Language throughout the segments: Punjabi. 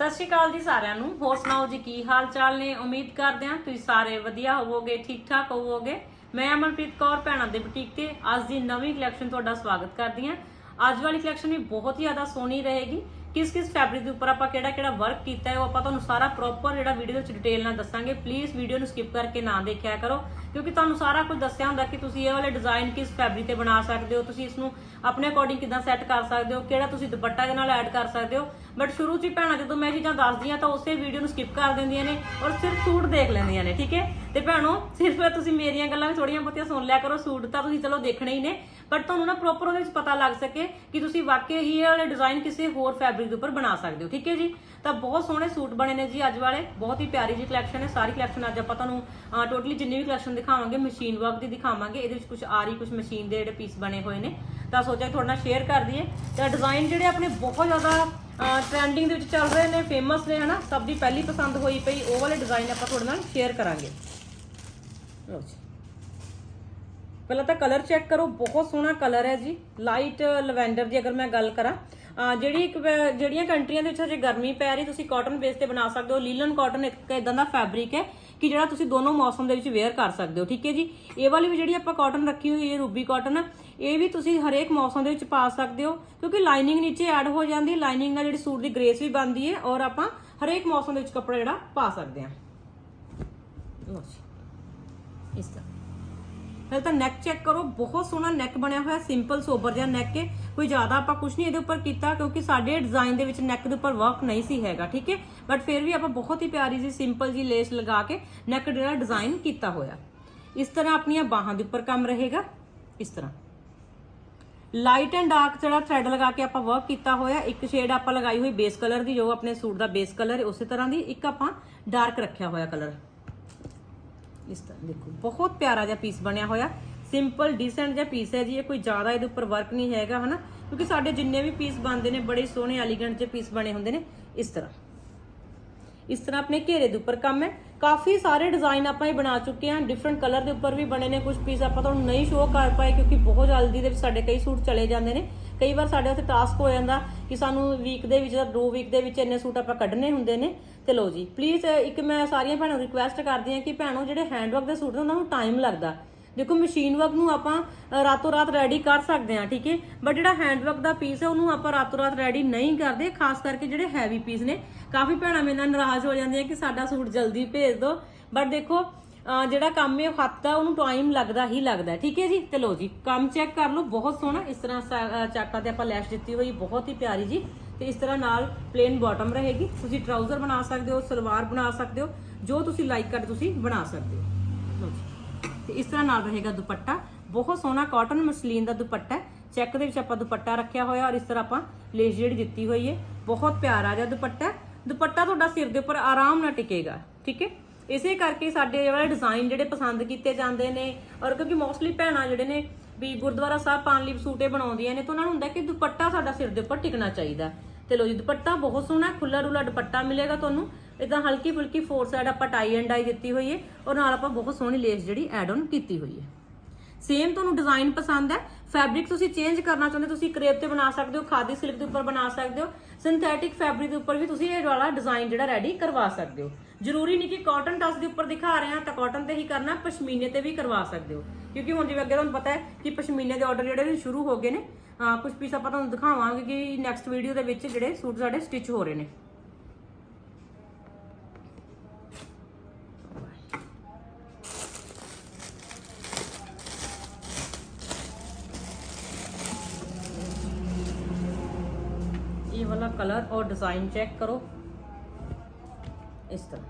ਸਤਿ ਸ਼੍ਰੀ ਅਕਾਲ ਜੀ ਸਾਰਿਆਂ ਨੂੰ। ਹੋਰ ਸੁਣਾਓ ਜੀ, ਕੀ ਹਾਲ ਚਾਲ ਨੇ? ਉਮੀਦ ਕਰਦੇ ਹਾਂ ਤੁਸੀਂ ਸਾਰੇ ਵਧੀਆ ਹੋਵੋਗੇ ਠੀਕ ਠਾਕ ਹੋਵੋਗੇ। ਮੈਂ ਅਮਨਪ੍ਰੀਤ ਕੌਰ, ਭੈਣਾਂ ਦੇ ਬੁਟੀਕ ਤੇ ਅੱਜ ਦੀ ਨਵੀਂ ਕਲੈਕਸ਼ਨ ਤੁਹਾਡਾ ਸਵਾਗਤ ਕਰਦੀ ਹਾਂ। ਅੱਜ ਵਾਲੀ ਕਲੈਕਸ਼ਨ ਵੀ ਬਹੁਤ ਹੀ ਜ਼ਿਆਦਾ ਸੋਹਣੀ ਰਹੇਗੀ। ਕਿਸ ਕਿਸ ਫੈਬਰਿਕ ਦੇ ਉੱਪਰ ਆਪਾਂ ਕਿਹੜਾ ਕਿਹੜਾ ਵਰਕ ਕੀਤਾ ਹੈ ਉਹ ਆਪਾਂ ਤੁਹਾਨੂੰ ਸਾਰਾ ਪ੍ਰੋਪਰ ਜਿਹੜਾ ਵੀਡੀਓ ਵਿੱਚ ਡਿਟੇਲ ਨਾਲ ਦੱਸਾਂਗੇ। ਪਲੀਜ਼ ਵੀਡੀਓ ਨੂੰ ਸਕਿਪ ਕਰਕੇ ਨਾ ਦੇਖਿਆ ਕਰੋ। ਕਿਉਂਕਿ ਤੁਹਾਨੂੰ ਸਾਰਾ ਕੁਝ ਦੱਸਿਆ ਹੁੰਦਾ ਕਿ ਤੁਸੀਂ ਇਹ ਵਾਲੇ ਡਿਜ਼ਾਈਨ ਕਿਸ ਫੈਬਰਿਕ ਤੇ ਬਣਾ ਸਕਦੇ ਹੋ, ਤੁਸੀਂ ਇਸ ਨੂੰ ਆਪਣੇ ਅਕੋਰਡਿੰਗ ਕਿਦਾਂ ਸੈੱਟ ਕਰ ਸਕਦੇ ਹੋ, ਕਿਹੜਾ ਤੁਸੀਂ ਦੁਪੱਟਾ ਦੇ ਨਾਲ ਐਡ ਕਰ ਸਕਦੇ ਹੋ। ਬਟ ਸ਼ੁਰੂ 'ਚ ਹੀ ਭੈਣਾਂ, ਜਦੋਂ ਮੈਂ ਚੀਜ਼ਾਂ ਦੱਸਦੀ ਆ ਤਾਂ ਉਸੇ ਵੀਡੀਓ ਨੂੰ ਸਕਿਪ ਕਰ ਦਿੰਦੀਆਂ ਨੇ ਔਰ ਸਿਰਫ ਸੂਟ ਦੇਖ ਲੈਂਦੀਆਂ ਨੇ, ਠੀਕ ਹੈ? ਤੇ ਭੈਣੋ, ਸਿਰਫ ਤੁਸੀਂ ਮੇਰੀਆਂ ਗੱਲਾਂ ਵੀ ਥੋੜੀਆਂ ਬਹੁਤੀਆਂ ਸੁਣ ਲਿਆ ਕਰੋ, ਸੂਟ ਤਾਂ ਤੁਸੀਂ ਚਲੋ ਦੇਖਣੇ ਹੀ ਨੇ। ਬਟ ਤੁਹਾਨੂੰ ਨਾ ਪ੍ਰੋਪਰ ਉਹਦੇ ਵਿੱਚ ਪਤਾ ਲੱਗ ਸਕੇ ਕਿ ਤੁਸੀਂ ਵਾਕਈ ਹੀ ਇਹ ਵਾਲੇ ਡਿਜ਼ਾਈਨ ਕਿਸੇ ਹੋਰ ਫੈਬਰਿਕ ਦੇ ਉੱਪਰ ਬਣਾ ਸਕਦੇ ਹੋ, ਠੀਕ ਹੈ ਜੀ? ਤਾਂ ਬਹੁਤ ਸੋਹਣੇ ਸੂਟ ਬਣੇ ਨੇ ਜੀ ਅੱਜ ਵਾਲੇ। ਬਹੁਤ ਹੀ ਪਿਆਰੀ ਜੀ ਕਲੈਕਸ਼ਨ ਹੈ, ਸਾਰੀ ਕਲੈਕਸ਼ਨ ਅੱਜ ਆਪਾਂ ਤੁਹਾਨੂੰ ਟੋਟਲੀ ਜਿੰਨੀ ਵੀ ਕਲੈਕਸ਼ਨ ਦਿਖਾਵਾਂਗੇ ਮਸ਼ੀਨ ਵਰਕ ਦੀ ਦਿਖਾਵਾਂਗੇ, ਇਹਦੇ ਵਿੱਚ ਕੁਝ ਆਰੀ ਕੁਝ ਮਸ਼ੀਨ ਦੇ ਜਿਹੜੇ ਪੀਸ ਬਣੇ ਹੋਏ ਨੇ। ਤਾਂ ਸੋਚਿਆ ਕਿ ਤੁਹਾਡੇ ਨਾਲ ਸ਼ੇਅਰ ਕਰ ਦਈਏ। ਤਾਂ ਡਿਜ਼ਾਈਨ ਜਿਹੜੇ ਆਪਣੇ ਬਹੁਤ ਜ਼ਿਆਦਾ ਟ੍ਰੈਂਡਿੰਗ ਦੇ ਵਿੱਚ ਚੱਲ ਰਹੇ ਨੇ ਫੇਮਸ ਨੇ, ਹਨਾ, ਸਭ ਦੀ ਪਹਿਲੀ ਪਸੰਦ ਹੋਈ ਪਈ, ਉਹ ਵਾਲੇ ਡਿਜ਼ਾਈਨ ਆਪਾਂ ਤੁਹਾਡੇ ਨਾਲ ਸ਼ੇਅਰ ਕਰਾਂਗੇ। ਲਓ ਜੀ। ਪਹਿਲਾਂ ਤਾਂ ਕਲਰ ਚੈੱਕ ਕਰੋ, ਬਹੁਤ ਸੋਹਣਾ ਕਲਰ ਹੈ ਜੀ। ਲਾਈਟ ਲਵੈਂਡਰ ਦੀ ਅਗਰ ਮੈਂ ਗੱਲ ਕਰਾਂ ਜਿਹੜੀ ਇੱਕ, ਜਿਹੜੀਆਂ ਕੰਟਰੀਆਂ ਦੇ ਵਿੱਚ ਹਜੇ ਗਰਮੀ ਪੈ ਰਹੀ, ਤੁਸੀਂ ਕਾਟਨ ਬੇਸ ਤੇ ਬਣਾ ਸਕਦੇ ਹੋ। ਲੀਲਨ ਕਾਟਨ ਇੱਕ ਇਦਾਂ ਦਾ ਫੈਬਰਿਕ ਹੈ ਕਿ ਜਿਹੜਾ ਤੁਸੀਂ ਦੋਨੋਂ ਮੌਸਮ ਦੇ ਵਿੱਚ ਵੇਅਰ ਕਰ ਸਕਦੇ ਹੋ, ਠੀਕ ਹੈ ਜੀ? ਇਹ ਵਾਲੀ ਵੀ ਜਿਹੜੀ ਆਪਾਂ ਕਾਟਨ ਰੱਖੀ ਹੋਈ ਹੈ ਰੂਬੀ ਕਾਟਨ ਇਹ ਵੀ ਤੁਸੀਂ ਹਰੇਕ ਮੌਸਮ ਦੇ ਵਿੱਚ ਪਾ ਸਕਦੇ ਹੋ, ਕਿਉਂਕਿ ਲਾਈਨਿੰਗ ਨੀਚੇ ਐਡ ਹੋ ਜਾਂਦੀ ਲਾਈਨਿੰਗ ਨਾਲ ਜਿਹੜੀ ਸੂਟ ਦੀ ਗ੍ਰੇਸ ਵੀ ਬਣਦੀ ਹੈ ਔਰ ਆਪਾਂ ਹਰੇਕ ਮੌਸਮ ਦੇ ਵਿੱਚ ਕੱਪੜਾ ਜਿਹੜਾ ਪਾ ਸਕਦੇ ਹਾਂ। ਲਓ ਇਸ ਤਰ੍ਹਾਂ। ਫਿਰ ਤਾਂ ਨੈਕ ਚੈੱਕ ਕਰੋ, ਬਹੁਤ ਸੋਹਣਾ ਨੈਕ ਬਣਿਆ ਹੋਇਆ ਸਿੰਪਲ ਸੋਬਰ ਜਿਹਾ ਨੈਕ ਹੈ। ਕੋਈ ਜ਼ਿਆਦਾ ਆਪਾਂ ਕੁਝ ਨਹੀਂ ਇਹਦੇ ਉੱਪਰ ਕੀਤਾ, ਕਿਉਂਕਿ ਸਾਡੇ ਡਿਜ਼ਾਈਨ ਦੇ ਵਿੱਚ ਨੈਕ ਦੇ ਉੱਪਰ ਵਰਕ ਨਹੀਂ ਸੀ ਹੈਗਾ, ਠੀਕ ਹੈ? ਬਟ ਫਿਰ ਵੀ ਆਪਾਂ ਬਹੁਤ ਹੀ ਪਿਆਰੀ ਜੀ ਸਿੰਪਲ ਜੀ ਲੇਸ ਲਗਾ ਕੇ ਨੈਕ ਜਿਹੜਾ ਡਿਜ਼ਾਈਨ ਕੀਤਾ ਹੋਇਆ। ਇਸ ਤਰ੍ਹਾਂ ਆਪਣੀਆਂ ਬਾਹਾਂ ਦੇ ਉੱਪਰ ਕੰਮ ਰਹੇਗਾ। ਇਸ ਤਰ੍ਹਾਂ। ਲਾਈਟ ਐਂਡ ਡਾਰਕ ਜਿਹੜਾ ਥ੍ਰੈਡ ਲਗਾ ਕੇ ਆਪਾਂ ਵਰਕ ਕੀਤਾ ਹੋਇਆ, ਇੱਕ ਸ਼ੇਡ ਆਪਾਂ ਲਗਾਈ ਹੋਈ ਬੇਸ ਕਲਰ ਦੀ, ਜੋ ਆਪਣੇ ਸੂਟ ਦਾ ਬੇਸ ਕਲਰ ਹੈ, ਉਸੇ ਤਰ੍ਹਾਂ ਦੀ ਇੱਕ ਆਪਾਂ ਡਾਰਕ ਰੱਖਿਆ ਹੋਇਆ ਕਲਰ ਇਸ ਤਰ੍ਹਾਂ ਦੇਖੋ, ਬਹੁਤ ਪਿਆਰਾ ਜਿਹਾ ਪੀਸ ਬਣਿਆ ਹੋਇਆ। ਸਿੰਪਲ ਡੀਸੈਂਟ ਜਿਹਾ ਪੀਸ ਹੈ ਜੀ, ਇਹ ਕੋਈ ਜ਼ਿਆਦਾ ਇਹਦੇ ਉੱਪਰ ਵਰਕ ਨਹੀਂ ਹੈਗਾ, ਹਨਾ? ਕਿਉਂਕਿ ਸਾਡੇ ਜਿੰਨੇ ਵੀ ਪੀਸ ਬਣਦੇ ਨੇ, ਬੜੇ ਸੋਹਣੇ ਐਲੀਗੈਂਟ ਜਿਹੇ ਪੀਸ ਬਣੇ ਹੁੰਦੇ ਨੇ, ਇਸ ਤਰ੍ਹਾਂ। ਇਸ ਤਰ੍ਹਾਂ ਆਪਣੇ ਘੇਰੇ ਦੇ ਉੱਪਰ ਕੰਮ ਹੈ। ਕਾਫੀ ਸਾਰੇ ਡਿਜ਼ਾਈਨ ਆਪਾਂ ਇਹ ਬਣਾ ਚੁੱਕੇ ਹਾਂ ਡਿਫਰੈਂਟ ਕਲਰ ਦੇ ਉੱਪਰ ਵੀ ਬਣੇ ਨੇ ਕੁਝ ਪੀਸ ਆਪਾਂ ਤੁਹਾਨੂੰ ਨਹੀਂ ਸ਼ੋਅ ਕਰ ਪਾਏ, ਕਿਉਂਕਿ ਬਹੁਤ ਜਲਦੀ ਦੇ ਵਿੱਚ ਸਾਡੇ ਕਈ ਸੂਟ ਚਲੇ ਜਾਂਦੇ ਨੇ। ਕਈ ਵਾਰ ਸਾਡੇ ਉੱਤੇ ਟਾਸਕ ਹੋ ਜਾਂਦਾ ਕਿ ਸਾਨੂੰ ਵੀਕ ਦੇ ਵਿੱਚ ਜਾਂ ਦੋ ਵੀਕ ਦੇ ਵਿੱਚ ਇੰਨੇ ਸੂਟ ਆਪਾਂ ਕੱਢਣੇ ਹੁੰਦੇ ਨੇ, ਤੇ ਲਓ ਜੀ ਪਲੀਜ਼ ਇੱਕ ਮੈਂ ਸਾਰੀਆਂ ਭੈਣਾਂ ਨੂੰ ਰਿਕੁਐਸਟ ਕਰਦੀ ਹਾਂ ਕਿ ਭੈਣੋ, ਜਿਹੜੇ ਹੈਂਡਵਰਕ ਦੇ ਸੂਟ ਨੇ ਉਹਨਾਂ ਨੂੰ ਟਾਈਮ ਲੱਗਦਾ। ਦੇਖੋ ਮਸ਼ੀਨ ਵਰਕ ਨੂੰ ਆਪਾਂ ਰਾਤੋਂ ਰਾਤ ਰੈਡੀ ਕਰ ਸਕਦੇ ਹਾਂ, ਠੀਕ ਹੈ? ਬਟ ਜਿਹੜਾ ਹੈਂਡਵਰਕ ਦਾ ਪੀਸ ਹੈ, ਉਹਨੂੰ ਆਪਾਂ ਰਾਤੋਂ ਰਾਤ ਰੈਡੀ ਨਹੀਂ ਕਰਦੇ, ਖਾਸ ਕਰਕੇ ਜਿਹੜੇ ਹੈਵੀ ਪੀਸ ਨੇ। ਕਾਫੀ ਭੈਣਾਂ ਮੇਰੇ ਨਾਲ ਨਾਰਾਜ਼ ਹੋ ਜਾਂਦੀਆਂ ਕਿ ਸਾਡਾ ਸੂਟ ਜਲਦੀ ਭੇਜ ਦਿਓ ਬਟ ਦੇਖੋ ਜਿਹੜਾ ਕੰਮ ਹੈ ਉਹ ਹੱਥ ਦਾ ਉਹਨੂੰ ਟਾਈਮ ਲੱਗਦਾ ਹੀ ਲੱਗਦਾ ਠੀਕ ਹੈ ਜੀ? ਤੇ ਲਓ ਜੀ ਕੰਮ ਚੈੱਕ ਕਰ ਲਓ ਬਹੁਤ ਸੋਹਣਾ। ਇਸ ਤਰ੍ਹਾਂ ਸਾ- ਅ, ਤੇ ਆਪਾਂ ਲੈਸ਼ ਦਿੱਤੀ ਹੋਈ ਬਹੁਤ ਹੀ ਪਿਆਰੀ ਜੀ। ਤੇ ਇਸ ਤਰ੍ਹਾਂ ਨਾਲ ਪਲੇਨ ਬਾਟਮ ਰਹੇਗੀ। ਤੁਸੀਂ ਟਰਾਊਜ਼ਰ ਬਣਾ ਸਕਦੇ ਹੋ ਸਲਵਾਰ ਬਣਾ ਸਕਦੇ ਹੋ ਜੋ ਤੁਸੀਂ ਲਾਈਕ ਕਰ ਤੁਸੀਂ ਬਣਾ ਸਕਦੇ ਹੋ। ਲਓ ਜੀ। ਤੇ ਇਸ ਤਰ੍ਹਾਂ ਨਾਲ ਰਹੇਗਾ ਦੁਪੱਟਾ। ਬਹੁਤ ਸੋਹਣਾ ਕਾਟਨ ਮਸਲੀਨ ਦਾ ਦੁਪੱਟਾ ਚੈੱਕ ਦੇ ਵਿੱਚ ਆਪਾਂ ਦੁਪੱਟਾ ਰੱਖਿਆ ਹੋਇਆ ਔਰ ਇਸ ਤਰ੍ਹਾਂ ਆਪਾਂ ਲੇਸ ਜਿਹੜੀ ਦਿੱਤੀ ਹੋਈ ਹੈ ਬਹੁਤ ਪਿਆਰਾ ਜਿਹਾ ਦੁਪੱਟਾ ਦੁਪੱਟਾ ਤੁਹਾਡਾ ਸਿਰ ਦੇ ਉੱਪਰ ਆਰਾਮ ਨਾਲ ਟਿਕੇਗਾ। ਠੀਕ ਹੈ? ਇਸੇ ਕਰਕੇ ਸਾਡੇ ਇਹ ਵਾਲੇ ਡਿਜ਼ਾਈਨ ਜਿਹੜੇ ਪਸੰਦ ਕੀਤੇ ਜਾਂਦੇ ਨੇ ਔਰ ਕਿਉਂਕਿ ਮੋਸਟਲੀ ਭੈਣਾਂ ਜਿਹੜੇ ਨੇ ਵੀ ਗੁਰਦੁਆਰਾ ਸਾਹਿਬ ਪਾਣ ਲਈ ਸੂਟੇ ਬਣਾਉਂਦੀਆਂ ਨੇ ਤਾਂ ਉਹਨਾਂ ਨੂੰ ਹੁੰਦਾ ਕਿ ਦੁਪੱਟਾ ਸਾਡਾ ਸਿਰ ਦੇ ਉੱਪਰ ਟਿਕਣਾ ਚਾਹੀਦਾ। ਤੇ ਲੋ ਜੀ, ਦੁਪੱਟਾ ਬਹੁਤ ਸੋਹਣਾ ਖੁੱਲਾ ਰੁਲਾ ਦੁਪੱਟਾ ਮਿਲੇਗਾ ਤੁਹਾਨੂੰ। ਇਦਾਂ ਹਲਕੀ ਫੁਲਕੀ ਫੋਰ ਸਾਈਡ ਆਪਾਂ ਟਾਈ ਐਂਡ ਡਾਈ ਦਿੱਤੀ ਹੋਈ ਹੈ ਔਰ ਨਾਲ ਆਪਾਂ ਬਹੁਤ ਸੋਹਣੀ ਲੇਸ ਜਿਹੜੀ ਐਡ ਆਨ ਕੀਤੀ ਹੋਈ ਹੈ। ਸੇਮ ਤੁਹਾਨੂੰ ਡਿਜ਼ਾਈਨ ਪਸੰਦ ਹੈ ਫੈਬਰਿਕ ਤੁਸੀਂ ਚੇਂਜ ਕਰਨਾ ਚਾਹੁੰਦੇ ਤੁਸੀਂ ਕਰੇਪ ਤੇ ਬਣਾ ਸਕਦੇ ਹੋ, ਖਾਦੀ ਸਿਲਕ ਦੇ ਉੱਪਰ ਬਣਾ ਸਕਦੇ ਹੋ ਸਿੰਥੈਟਿਕ ਫੈਬਰਿਕ ਦੇ ਉੱਪਰ ਵੀ ਤੁਸੀਂ ਇਹ ਵਾਲਾ ਡਿਜ਼ਾਈਨ ਜਿਹੜਾ ਰੈਡੀ ਕਰਵਾ ਸਕਦੇ ਹੋ। ਜ਼ਰੂਰੀ ਨਹੀਂ ਕਿ ਕਾਟਨ ਟਸ ਦੇ ਉੱਪਰ ਦਿਖਾ ਰਹੇ ਹਾਂ ਤਾਂ ਕਾਟਨ ਤੇ ਹੀ ਕਰਨਾ, ਪਸ਼ਮੀਨੇ ਤੇ ਵੀ ਕਰਵਾ ਸਕਦੇ ਹੋ। ਕਿਉਂਕਿ ਹੁਣ ਜਿਵੇਂ ਅੱਗੇ ਤੁਹਾਨੂੰ ਪਤਾ ਹੈ ਕਿ ਪਸ਼ਮੀਨੇ ਦੇ ਆਰਡਰ ਜਿਹੜੇ ਨੇ ਸ਼ੁਰੂ ਹੋ ਗਏ ਨੇ। ਕੁਝ ਪੀਸ ਆਪਾਂ ਤੁਹਾਨੂੰ ਦਿਖਾਵਾਂਗੇ ਕਿ ਨੈਕਸਟ ਵੀਡੀਓ ਦੇ ਵਿੱਚ ਜਿਹੜੇ ਸੂਟ ਸਾਡੇ ਸਟਿਚ ਹੋ ਰਹੇ ਨੇ। ਇਹ ਵਾਲਾ ਕਲਰ ਔਰ ਡਿਜ਼ਾਈਨ ਚੈੱਕ ਕਰੋ। ਇਸ ਤਰ੍ਹਾਂ।